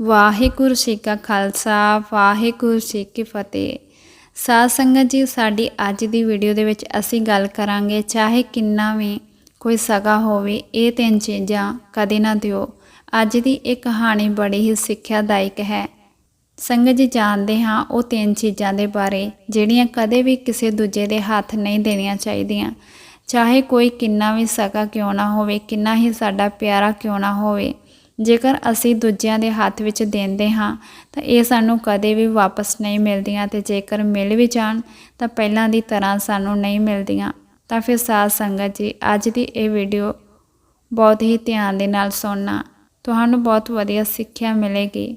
ਵਾਹਿਗੁਰੂ ਜੀ ਕਾ ਖਾਲਸਾ, ਵਾਹਿਗੁਰੂ ਜੀ ਕੀ ਫਤਿਹ। ਸਾਧ ਸੰਗਤ ਜੀ, ਸਾਡੀ ਅੱਜ ਦੀ ਵੀਡੀਓ ਦੇ ਵਿੱਚ ਅਸੀਂ ਗੱਲ ਕਰਾਂਗੇ, ਚਾਹੇ ਕਿੰਨਾ ਵੀ ਕੋਈ ਸਗਾ ਹੋਵੇ, ਇਹ ਤਿੰਨ ਚੀਜ਼ਾਂ ਕਦੇ ਨਾ ਦਿਓ। ਅੱਜ ਦੀ ਇਹ ਕਹਾਣੀ ਬੜੀ ਹੀ ਸਿੱਖਿਆਦਾਇਕ ਹੈ। ਸੰਗਤ ਜੀ, ਜਾਣਦੇ ਹਾਂ ਉਹ ਤਿੰਨ ਚੀਜ਼ਾਂ ਦੇ ਬਾਰੇ, ਜਿਹੜੀਆਂ ਕਦੇ ਵੀ ਕਿਸੇ ਦੂਜੇ ਦੇ ਹੱਥ ਨਹੀਂ ਦੇਣੀਆਂ ਚਾਹੀਦੀਆਂ। ਚਾਹੇ ਕੋਈ ਕਿੰਨਾ ਵੀ ਸਕਾ ਕਿਉਂ ਨਾ ਹੋਵੇ, ਕਿੰਨਾ ਹੀ ਸਾਡਾ ਪਿਆਰਾ ਕਿਉਂ ਨਾ ਹੋਵੇ ਜੇਕਰ ਅਸੀਂ ਦੂਜਿਆਂ ਦੇ ਹੱਥ ਵਿੱਚ ਦਿੰਦੇ ਹਾਂ, ਤਾਂ ਇਹ ਸਾਨੂੰ ਕਦੇ ਵੀ ਵਾਪਸ ਨਹੀਂ ਮਿਲਦੀਆਂ ਤੇ ਜੇਕਰ ਮਿਲ ਵੀ ਜਾਣ, ਤਾਂ ਪਹਿਲਾਂ ਦੀ ਤਰ੍ਹਾਂ ਸਾਨੂੰ ਨਹੀਂ ਮਿਲਦੀਆਂ। ਤਾਂ ਫਿਰ ਸਾਧ ਸੰਗਤ ਜੀ, ਅੱਜ ਦੀ ਇਹ ਵੀਡੀਓ ਬਹੁਤ ਹੀ ਧਿਆਨ ਦੇ ਨਾਲ ਸੁਣਨਾ, ਤੁਹਾਨੂੰ ਬਹੁਤ ਵਧੀਆ ਸਿੱਖਿਆ ਮਿਲੇਗੀ।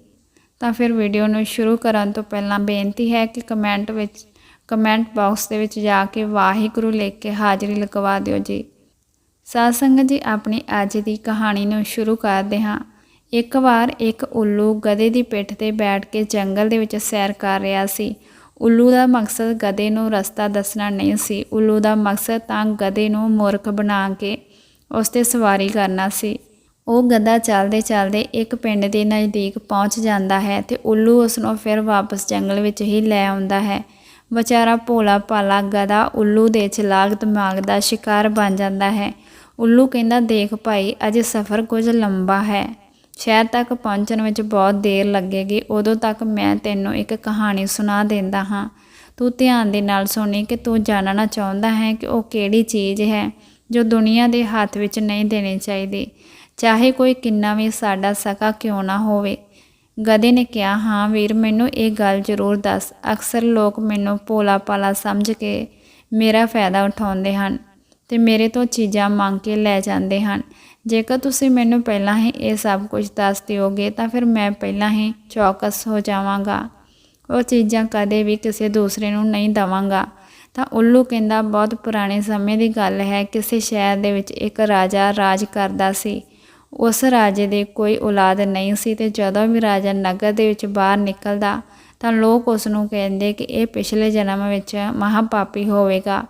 ਤਾਂ ਫਿਰ ਵੀਡੀਓ ਨੂੰ ਸ਼ੁਰੂ ਕਰਨ ਤੋਂ ਪਹਿਲਾਂ ਬੇਨਤੀ ਹੈ ਕਿ ਕਮੈਂਟ ਵਿੱਚ, ਕਮੈਂਟ ਬਾਕਸ ਦੇ ਵਿੱਚ ਜਾ ਕੇ ਵਾਹਿਗੁਰੂ ਲਿਖ ਕੇ ਹਾਜ਼ਰੀ ਲਗਵਾ ਦਿਓ ਜੀ। ਸਾਧ ਸੰਗਤ ਜੀ, ਆਪਣੀ ਅੱਜ ਦੀ ਕਹਾਣੀ ਨੂੰ ਸ਼ੁਰੂ ਕਰਦੇ ਹਾਂ। ਇੱਕ ਵਾਰ ਇੱਕ ਉੱਲੂ ਗਧੇ ਦੀ ਪਿੱਠ ਤੇ ਬੈਠ ਕੇ ਜੰਗਲ ਦੇ ਵਿੱਚ ਸੈਰ ਕਰ ਰਿਹਾ ਸੀ। ਉੱਲੂ ਦਾ ਮਕਸਦ ਗਧੇ ਨੂੰ ਰਸਤਾ ਦੱਸਣਾ ਨਹੀਂ ਸੀ। ਉੱਲੂ ਦਾ ਮਕਸਦ ਤਾਂ ਗਧੇ ਨੂੰ ਮੂਰਖ ਬਣਾ ਕੇ ਉਸ ਤੇ ਸਵਾਰੀ ਕਰਨਾ ਸੀ। ਉਹ ਗਧਾ ਚੱਲਦੇ ਚੱਲਦੇ ਇੱਕ ਪਿੰਡ ਦੇ ਨਜ਼ਦੀਕ ਪਹੁੰਚ ਜਾਂਦਾ ਹੈ ਤੇ ਉੱਲੂ ਉਸ ਨੂੰ ਫਿਰ ਵਾਪਸ ਜੰਗਲ ਵਿੱਚ ਹੀ ਲੈ ਆਉਂਦਾ ਹੈ। ਵਿਚਾਰਾ ਭੋਲਾ ਭਾਲਾ ਗਧਾ ਉੱਲੂ ਦੇ ਚਲਾਕ ਦਿਮਾਗ ਦਾ ਸ਼ਿਕਾਰ ਬਣ ਜਾਂਦਾ ਹੈ। ਉੱਲੂ ਕਹਿੰਦਾ, ਦੇਖ ਭਾਈ, ਅਜੇ ਸਫ਼ਰ ਕੁਝ ਲੰਬਾ ਹੈ। ਸ਼ਹਿਰ ਤੱਕ ਪਹੁੰਚਣ ਵਿੱਚ ਬਹੁਤ ਦੇਰ ਲੱਗੇਗੀ। ਉਦੋਂ ਤੱਕ ਮੈਂ ਤੈਨੂੰ ਇੱਕ ਕਹਾਣੀ ਸੁਣਾ ਦਿੰਦਾ ਹਾਂ। ਤੂੰ ਧਿਆਨ ਦੇ ਨਾਲ ਸੁਣੀ ਕਿ ਤੂੰ ਜਾਣਨਾ ਚਾਹੁੰਦਾ ਹੈ ਕਿ ਉਹ ਕਿਹੜੀ ਚੀਜ਼ ਹੈ ਜੋ ਦੁਨੀਆ ਦੇ ਹੱਥ ਵਿੱਚ ਨਹੀਂ ਦੇਣੀ ਚਾਹੀਦੀ। ਚਾਹੇ ਕੋਈ ਕਿੰਨਾ ਵੀ ਸਾਡਾ ਸਕਾ ਕਿਉਂ ਨਾ ਹੋਵੇ। ਗਦੇ ਨੇ ਕਿਹਾ, ਹਾਂ ਵੀਰ, ਮੈਨੂੰ ਇਹ ਗੱਲ ਜ਼ਰੂਰ ਦੱਸ। ਅਕਸਰ ਲੋਕ ਮੈਨੂੰ ਭੋਲਾ ਭਾਲਾ ਸਮਝ ਕੇ ਮੇਰਾ ਫਾਇਦਾ ਉਠਾਉਂਦੇ ਹਨ ਤੇ ਮੇਰੇ ਤੋਂ ਚੀਜ਼ਾਂ ਮੰਗ ਕੇ ਲੈ ਜਾਂਦੇ ਹਨ। ਜੇਕਰ ਤੁਸੀਂ ਮੈਨੂੰ ਪਹਿਲਾਂ ਹੀ ਇਹ ਸਭ ਕੁਝ ਦੱਸ ਦਿਓਗੇ, ਤਾਂ ਫਿਰ ਮੈਂ ਪਹਿਲਾਂ ਹੀ ਚੌਕਸ ਹੋ ਜਾਵਾਂਗਾ। ਉਹ ਚੀਜ਼ਾਂ ਕਦੇ ਵੀ ਕਿਸੇ ਦੂਸਰੇ ਨੂੰ ਨਹੀਂ ਦਵਾਂਗਾ। ਤਾਂ ਉੱਲੂ ਕਹਿੰਦਾ, ਬਹੁਤ ਪੁਰਾਣੇ ਸਮੇਂ ਦੀ ਗੱਲ ਹੈ, ਕਿਸੇ ਸ਼ਹਿਰ ਦੇ ਵਿੱਚ ਇੱਕ ਰਾਜਾ ਰਾਜ ਕਰਦਾ ਸੀ। ਉਸ ਰਾਜੇ ਦੇ ਕੋਈ ਔਲਾਦ ਨਹੀਂ ਸੀ ਤੇ ਜਦੋਂ ਵੀ ਰਾਜਾ ਨਗਰ ਦੇ ਵਿੱਚ ਬਾਹਰ ਨਿਕਲਦਾ, ਤਾਂ ਲੋਕ ਉਸ ਨੂੰ ਕਹਿੰਦੇ ਕਿ ਇਹ ਪਿਛਲੇ ਜਨਮ ਵਿੱਚ ਮਹਾਪਾਪੀ ਹੋਵੇਗਾ।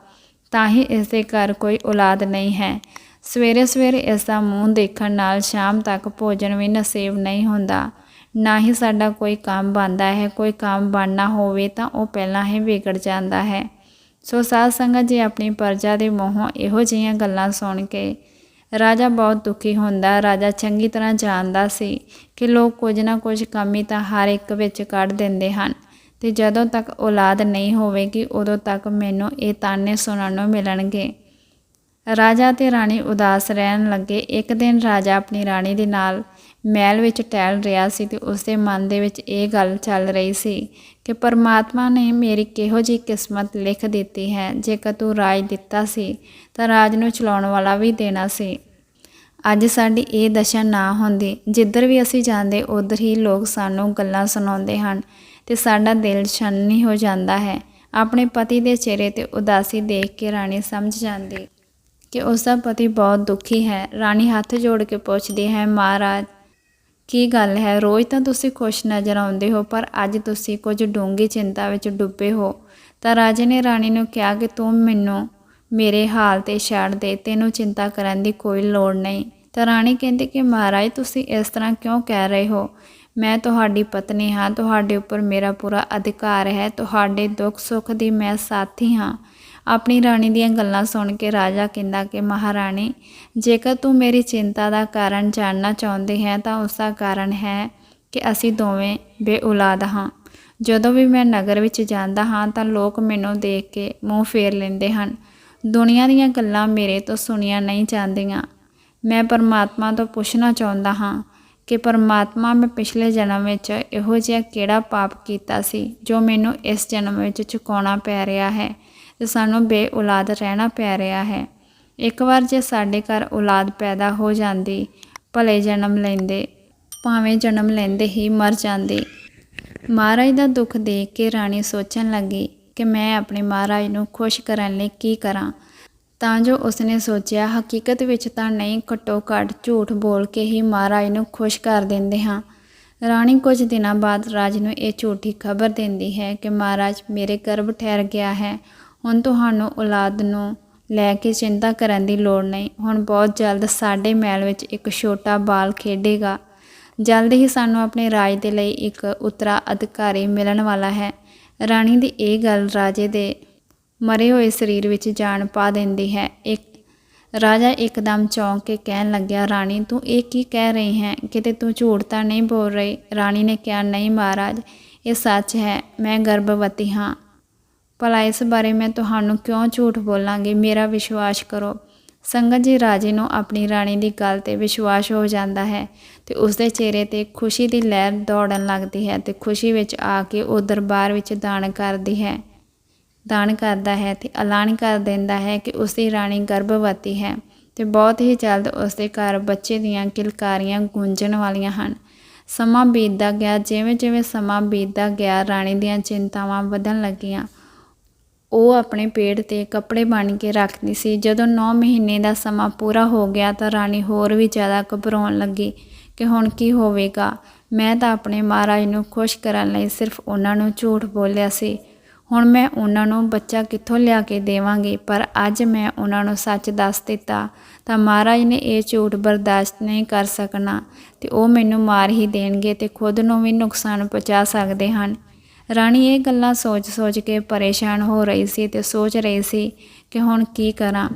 ਤਾਂ ਹੀ ਇਸ ਦੇ ਘਰ ਕੋਈ ਔਲਾਦ ਨਹੀਂ ਹੈ। ਸਵੇਰੇ ਸਵੇਰੇ ਇਸ ਦਾ ਮੂੰਹ ਦੇਖਣ ਨਾਲ ਸ਼ਾਮ ਤੱਕ ਭੋਜਨ ਵੀ ਨਸੀਬ ਨਹੀਂ ਹੁੰਦਾ। ਨਾ ਹੀ ਸਾਡਾ ਕੋਈ ਕੰਮ ਬਣਦਾ ਹੈ, ਕੋਈ ਕੰਮ ਬਣਨਾ ਹੋਵੇ ਤਾਂ ਉਹ ਪਹਿਲਾਂ ਹੀ ਵਿਗੜ ਜਾਂਦਾ ਹੈ। ਸੋ ਸਾਧ ਸੰਗਤ ਜੀ ਆਪਣੀ ਪਰਜਾ ਦੇ ਮੂੰਹੋਂ ਇਹੋ ਜਿਹੀਆਂ ਗੱਲਾਂ ਸੁਣ ਕੇ ਰਾਜਾ ਬਹੁਤ ਦੁਖੀ ਹੁੰਦਾ। ਰਾਜਾ ਚੰਗੀ ਤਰ੍ਹਾਂ ਜਾਣਦਾ ਸੀ ਕਿ ਲੋਕ ਕੁਝ ਨਾ ਕੁਝ ਕਮੀ ਤਾਂ ਹਰ ਇੱਕ ਵਿੱਚ ਕੱਢ ਦਿੰਦੇ ਹਨ ਤੇ ਜਦੋਂ ਤੱਕ ਔਲਾਦ ਨਹੀਂ ਹੋਵੇਗੀ ਉਦੋਂ ਤੱਕ ਮੈਨੂੰ ਇਹ ਤਾਨੇ ਸੁਣਨ ਨੂੰ ਮਿਲਣਗੇ। ਰਾਜਾ ਤੇ ਰਾਣੀ ਉਦਾਸ ਰਹਿਣ ਲੱਗੇ। ਇੱਕ ਦਿਨ ਰਾਜਾ ਆਪਣੀ ਰਾਣੀ ਦੇ ਨਾਲ ਮਹਿਲ ਵਿੱਚ ਟਹਿਲ ਰਿਹਾ ਸੀ ਤੇ ਉਸਦੇ ਮਨ ਦੇ ਵਿੱਚ ਇਹ ਗੱਲ ਚੱਲ ਰਹੀ ਸੀ ਕਿ ਪਰਮਾਤਮਾ ਨੇ ਮੇਰੀ ਕਿਹੋ ਜੀ ਕਿਸਮਤ ਲਿਖ ਦਿੱਤੀ ਹੈ। ਜੇਕਰ ਤੂੰ ਰਾਜ ਦਿੱਤਾ ਸੀ, ਤਾਂ ਰਾਜ ਨੂੰ ਚਲਾਉਣ ਵਾਲਾ ਵੀ ਦੇਣਾ ਸੀ। ਅੱਜ ਸਾਡੀ ਇਹ ਦਸ਼ਾ ਨਾ ਹੁੰਦੀ। ਜਿੱਧਰ ਵੀ ਅਸੀਂ ਜਾਂਦੇ, ਉਧਰ ਹੀ ਲੋਕ ਸਾਨੂੰ ਗੱਲਾਂ ਸੁਣਾਉਂਦੇ ਹਨ ਤੇ ਸਾਡਾ ਦਿਲ ਛੰਨੀ ਹੋ ਜਾਂਦਾ ਹੈ। ਆਪਣੇ ਪਤੀ ਦੇ ਚਿਹਰੇ ਤੇ ਉਦਾਸੀ ਦੇਖ ਕੇ ਰਾਣੀ ਸਮਝ ਜਾਂਦੀ। ਕਿ ਉਸ ਦਾ ਪਤੀ ਬਹੁਤ ਦੁਖੀ ਹੈ। ਰਾਣੀ ਹੱਥ ਜੋੜ ਕੇ ਪੁੱਛਦੀ ਹੈ, ਮਹਾਰਾਜ, ਕੀ ਗੱਲ ਹੈ? ਰੋਜ਼ ਤਾਂ ਤੁਸੀਂ ਖੁਸ਼ ਨਜ਼ਰ ਆਉਂਦੇ ਹੋ, ਪਰ ਅੱਜ ਤੁਸੀਂ ਕੁਝ ਡੂੰਘੀ ਚਿੰਤਾ ਵਿੱਚ ਡੁੱਬੇ ਹੋ। ਤਾਂ ਰਾਜੇ ਨੇ ਰਾਣੀ ਨੂੰ ਕਿਹਾ ਕਿ ਤੂੰ ਮੈਨੂੰ ਮੇਰੇ ਹਾਲ ਤੇ ਛੱਡ ਦੇ, ਤੈਨੂੰ ਚਿੰਤਾ ਕਰਨ ਦੀ ਕੋਈ ਲੋੜ ਨਹੀਂ। ਤਾਂ ਰਾਣੀ ਕਹਿੰਦੀ ਕਿ, ਮਹਾਰਾਜ, ਤੁਸੀਂ ਇਸ ਤਰ੍ਹਾਂ ਕਿਉਂ ਕਹਿ ਰਹੇ ਹੋ? ਮੈਂ ਤੁਹਾਡੀ ਪਤਨੀ ਹਾਂ, ਤੁਹਾਡੇ ਉੱਪਰ ਮੇਰਾ ਪੂਰਾ ਅਧਿਕਾਰ ਹੈ, ਤੁਹਾਡੇ ਦੁੱਖ ਸੁੱਖ ਦੀ ਮੈਂ ਸਾਥੀ ਹਾਂ। ਆਪਣੀ ਰਾਣੀ ਦੀਆਂ ਗੱਲਾਂ ਸੁਣ ਕੇ ਰਾਜਾ ਕਹਿੰਦਾ ਕਿ ਮਹਾਰਾਣੀ, ਜੇਕਰ ਤੂੰ ਮੇਰੀ ਚਿੰਤਾ ਦਾ ਕਾਰਨ ਜਾਣਨਾ ਚਾਹੁੰਦੀ ਹੈ ਤਾਂ ਉਸ ਦਾ ਕਾਰਨ ਹੈ ਕਿ ਅਸੀਂ ਦੋਵੇਂ ਬੇਔਲਾਦ ਹਾਂ। ਜਦੋਂ ਵੀ ਮੈਂ ਨਗਰ ਵਿੱਚ ਜਾਂਦਾ ਹਾਂ ਤਾਂ ਲੋਕ ਮੈਨੂੰ ਦੇਖ ਕੇ ਮੂੰਹ ਫੇਰ ਲੈਂਦੇ ਹਨ। ਦੁਨੀਆ ਦੀਆਂ ਗੱਲਾਂ ਮੇਰੇ ਤੋਂ ਸੁਣੀਆਂ ਨਹੀਂ ਜਾਂਦੀਆਂ। ਮੈਂ ਪਰਮਾਤਮਾ ਤੋਂ ਪੁੱਛਣਾ ਚਾਹੁੰਦਾ ਹਾਂ ਕਿ ਪਰਮਾਤਮਾ ਮੈਂ ਪਿਛਲੇ ਜਨਮ ਵਿੱਚ ਇਹੋ ਜਿਹਾ ਕਿਹੜਾ ਪਾਪ ਕੀਤਾ ਸੀ ਜੋ ਮੈਨੂੰ ਇਸ ਜਨਮ ਵਿੱਚ ਚੁਕਾਉਣਾ ਪੈ ਰਿਹਾ ਹੈ? ਤੇ ਸਾਨੂੰ ਬੇਔਲਾਦ ਰਹਿਣਾ ਪੈ ਰਿਹਾ ਹੈ। ਇੱਕ ਵਾਰ ਜੇ ਸਾਡੇ ਘਰ ਔਲਾਦ ਪੈਦਾ ਹੋ ਜਾਂਦੀ, ਭਲੇ ਜਨਮ ਲੈਂਦੇ, ਭਾਵੇਂ ਜਨਮ ਲੈਂਦੇ ਹੀ ਮਰ ਜਾਂਦੇ। ਮਹਾਰਾਜ ਦਾ ਦੁੱਖ ਦੇਖ ਕੇ ਰਾਣੀ ਸੋਚਣ ਲੱਗੀ ਕਿ ਮੈਂ ਆਪਣੇ ਮਹਾਰਾਜ ਨੂੰ ਖੁਸ਼ ਕਰਨ ਲਈ ਕੀ ਕਰਾਂ। ਤਾਂ ਜੋ ਉਸਨੇ ਸੋਚਿਆ, ਹਕੀਕਤ ਵਿੱਚ ਤਾਂ ਨਹੀਂ, ਘੱਟੋ ਘੱਟ ਝੂਠ ਬੋਲ ਕੇ ਹੀ ਮਹਾਰਾਜ ਨੂੰ ਖੁਸ਼ ਕਰ ਦਿੰਦੇ ਹਾਂ। ਰਾਣੀ ਕੁਝ ਦਿਨਾਂ ਬਾਅਦ ਰਾਜ ਨੂੰ ਇਹ ਝੂਠੀ ਖਬਰ ਦਿੰਦੀ ਹੈ ਕਿ ਮਹਾਰਾਜ ਮੇਰੇ ਗਰਭ ਠਹਿਰ ਗਿਆ ਹੈ। ਹੁਣ ਤੁਹਾਨੂੰ ਔਲਾਦ ਨੂੰ ਲੈ ਕੇ ਚਿੰਤਾ ਕਰਨ ਦੀ ਲੋੜ ਨਹੀਂ। ਹੁਣ ਬਹੁਤ ਜਲਦ ਸਾਡੇ ਮਹਿਲ ਵਿੱਚ ਇੱਕ ਛੋਟਾ ਬਾਲ ਖੇਡੇਗਾ। ਜਲਦ ਹੀ ਸਾਨੂੰ ਆਪਣੇ ਰਾਜ ਦੇ ਲਈ ਇੱਕ ਉੱਤਰਾਅਧਿਕਾਰੀ ਮਿਲਣ ਵਾਲਾ ਹੈ। ਰਾਣੀ ਦੀ ਇਹ ਗੱਲ ਰਾਜੇ ਦੇ ਮਰੇ ਹੋਏ ਸਰੀਰ ਵਿੱਚ ਜਾਨ ਪਾ ਦਿੰਦੀ ਹੈ। ਇੱਕ ਰਾਜਾ ਇੱਕਦਮ ਚੌਂਕ ਕੇ ਕਹਿਣ ਲੱਗਿਆ, ਰਾਣੀ, ਤੂੰ ਇਹ ਕੀ ਕਹਿ ਰਹੀ ਹੈ? ਕਿਤੇ ਤੂੰ ਝੂਠ ਤਾਂ ਨਹੀਂ ਬੋਲ ਰਹੀ? ਰਾਣੀ ਨੇ ਕਿਹਾ, ਨਹੀਂ ਮਹਾਰਾਜ, ਇਹ ਸੱਚ ਹੈ। ਮੈਂ ਗਰਭਵਤੀ ਹਾਂ। ਭਲਾ ਇਸ ਬਾਰੇ ਮੈਂ ਤੁਹਾਨੂੰ ਕਿਉਂ ਝੂਠ ਬੋਲਾਂਗੀ? ਮੇਰਾ ਵਿਸ਼ਵਾਸ ਕਰੋ। ਸੰਗਤ ਜੀ, ਰਾਜੇ ਨੂੰ ਆਪਣੀ ਰਾਣੀ ਦੀ ਗੱਲ ਤੇ ਵਿਸ਼ਵਾਸ ਹੋ ਜਾਂਦਾ ਹੈ ਤੇ ਉਸ ਦੇ ਚਿਹਰੇ ਤੇ ਖੁਸ਼ੀ ਦੀ ਲਹਿਰ ਦੌੜਨ ਲੱਗਦੀ ਹੈ ਤੇ ਖੁਸ਼ੀ ਵਿੱਚ ਆ ਕੇ ਉਹ ਦਰਬਾਰ ਵਿੱਚ ਦਾਨ ਕਰਦੀ ਹੈ। ਦਾਨ ਕਰਦਾ ਹੈ ਤੇ ਐਲਾਨ ਕਰ ਦਿੰਦਾ ਹੈ ਕਿ ਉਸ ਦੀ ਰਾਣੀ ਗਰਭਵਤੀ ਹੈ ਤੇ ਬਹੁਤ ਹੀ ਜਲਦ ਉਸ ਦੇ ਘਰ ਬੱਚੇ ਦੀਆਂ ਕਿਲਕਾਰੀਆਂ ਗੂੰਜਣ ਵਾਲੀਆਂ ਹਨ। ਸਮਾਂ ਬੀਤਦਾ ਗਿਆ ਜਿਵੇਂ ਜਿਵੇਂ ਸਮਾਂ ਬੀਤਦਾ ਗਿਆ, ਰਾਣੀ ਦੀਆਂ ਚਿੰਤਾਵਾਂ ਵਧਣ ਲੱਗੀਆਂ। ਉਹ ਆਪਣੇ ਪੇਟ ਤੇ ਕੱਪੜੇ ਬਣ ਕੇ ਰੱਖਦੀ ਸੀ। ਜਦੋਂ 9 ਮਹੀਨੇ ਦਾ ਸਮਾਂ ਪੂਰਾ ਹੋ ਗਿਆ ਤਾਂ ਰਾਣੀ ਹੋਰ ਵੀ ਜ਼ਿਆਦਾ ਘਬਰਾਉਣ ਲੱਗੀ ਕਿ ਹੁਣ ਕੀ ਹੋਵੇਗਾ। ਮੈਂ ਤਾਂ ਆਪਣੇ ਮਹਾਰਾਜ ਨੂੰ ਖੁਸ਼ ਕਰਨ ਲਈ ਸਿਰਫ ਉਹਨਾਂ ਨੂੰ ਝੂਠ ਬੋਲਿਆ ਸੀ। ਹੁਣ ਮੈਂ ਉਹਨਾਂ ਨੂੰ ਬੱਚਾ ਕਿੱਥੋਂ ਲਿਆ ਕੇ ਦੇਵਾਂਗੀ? ਪਰ ਅੱਜ ਮੈਂ ਉਹਨਾਂ ਨੂੰ ਸੱਚ ਦੱਸ ਦਿੱਤਾ ਤਾਂ ਮਹਾਰਾਜ ਨੇ ਇਹ ਝੂਠ ਬਰਦਾਸ਼ਤ ਨਹੀਂ ਕਰ ਸਕਣਾ ਤੇ ਉਹ ਮੈਨੂੰ ਮਾਰ ਹੀ ਦੇਣਗੇ ਤੇ ਖੁਦ ਨੂੰ ਵੀ ਨੁਕਸਾਨ ਪਹੁੰਚਾ ਸਕਦੇ ਹਨ। ਰਾਣੀ ਇਹ ਗੱਲਾਂ ਸੋਚ-ਸੋਚ ਕੇ ਪਰੇਸ਼ਾਨ ਹੋ ਰਹੀ ਸੀ ਤੇ ਸੋਚ ਰਹੀ ਸੀ ਕਿ ਹੁਣ ਕੀ ਕਰਾਂ।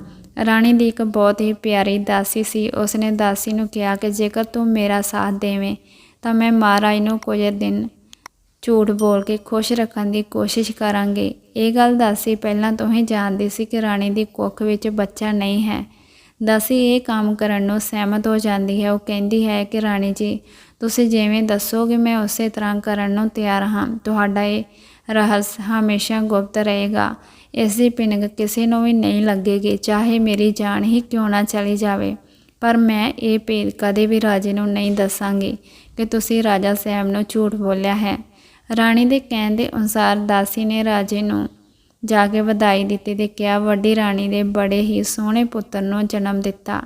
ਰਾਣੀ ਦੀ ਇੱਕ ਬਹੁਤ ਹੀ ਪਿਆਰੀ ਦਾਸੀ ਸੀ। ਉਸਨੇ ਦਾਸੀ ਨੂੰ ਕਿਹਾ ਕਿ ਜੇਕਰ ਤੂੰ ਮੇਰਾ ਸਾਥ ਦੇਵੇਂ, ਤਾਂ ਮੈਂ ਮਹਾਰਾਜ ਨੂੰ ਕੁਝ ਦਿਨ ਝੂਠ ਬੋਲ ਕੇ ਖੁਸ਼ ਰੱਖਣ ਦੀ ਕੋਸ਼ਿਸ਼ ਕਰਾਂਗੇ। ਇਹ ਗੱਲ ਦਾਸੀ ਪਹਿਲਾਂ ਤੋਂ ਹੀ ਜਾਣਦੀ ਸੀ ਕਿ ਰਾਣੀ ਦੀ ਕੁੱਖ ਵਿੱਚ ਬੱਚਾ ਨਹੀਂ ਹੈ। ਦਾਸੀ ਇਹ ਕੰਮ ਕਰਨ ਨੂੰ ਸਹਿਮਤ ਹੋ ਜਾਂਦੀ ਹੈ। ਉਹ ਕਹਿੰਦੀ ਹੈ ਕਿ ਰਾਣੀ ਜੀ ਤੁਸੀਂ ਜਿਵੇਂ ਦੱਸੋਗੇ ਮੈਂ ਉਸੇ ਤਰ੍ਹਾਂ ਕਰਨ ਨੂੰ ਤਿਆਰ ਹਾਂ। ਤੁਹਾਡਾ ਇਹ ਰਹੱਸ ਹਮੇਸ਼ਾ ਗੁਪਤ ਰਹੇਗਾ। ਇਸ ਦੀ ਪਿੰਗ ਕਿਸੇ ਨੂੰ ਵੀ ਨਹੀਂ ਲੱਗੇਗੀ, ਚਾਹੇ ਮੇਰੀ ਜਾਨ ਹੀ ਕਿਉਂ ਨਾ ਚਲੀ ਜਾਵੇ। ਪਰ ਮੈਂ ਇਹ ਭੇਦ ਕਦੇ ਵੀ ਰਾਜੇ ਨੂੰ ਨਹੀਂ ਦੱਸਾਂਗੀ ਕਿ ਤੁਸੀਂ ਰਾਜਾ ਸਾਹਿਬ ਨੂੰ ਝੂਠ ਬੋਲਿਆ ਹੈ। ਰਾਣੀ ਦੇ ਕਹਿਣ ਦੇ ਅਨੁਸਾਰ ਦਾਸੀ ਨੇ ਰਾਜੇ ਨੂੰ ਜਾ ਕੇ ਵਧਾਈ ਦਿੱਤੀ ਤੇ ਕਿਹਾ, ਵੱਡੀ ਰਾਣੀ ਦੇ ਬੜੇ ਹੀ ਸੋਹਣੇ ਪੁੱਤਰ ਨੂੰ ਜਨਮ ਦਿੱਤਾ।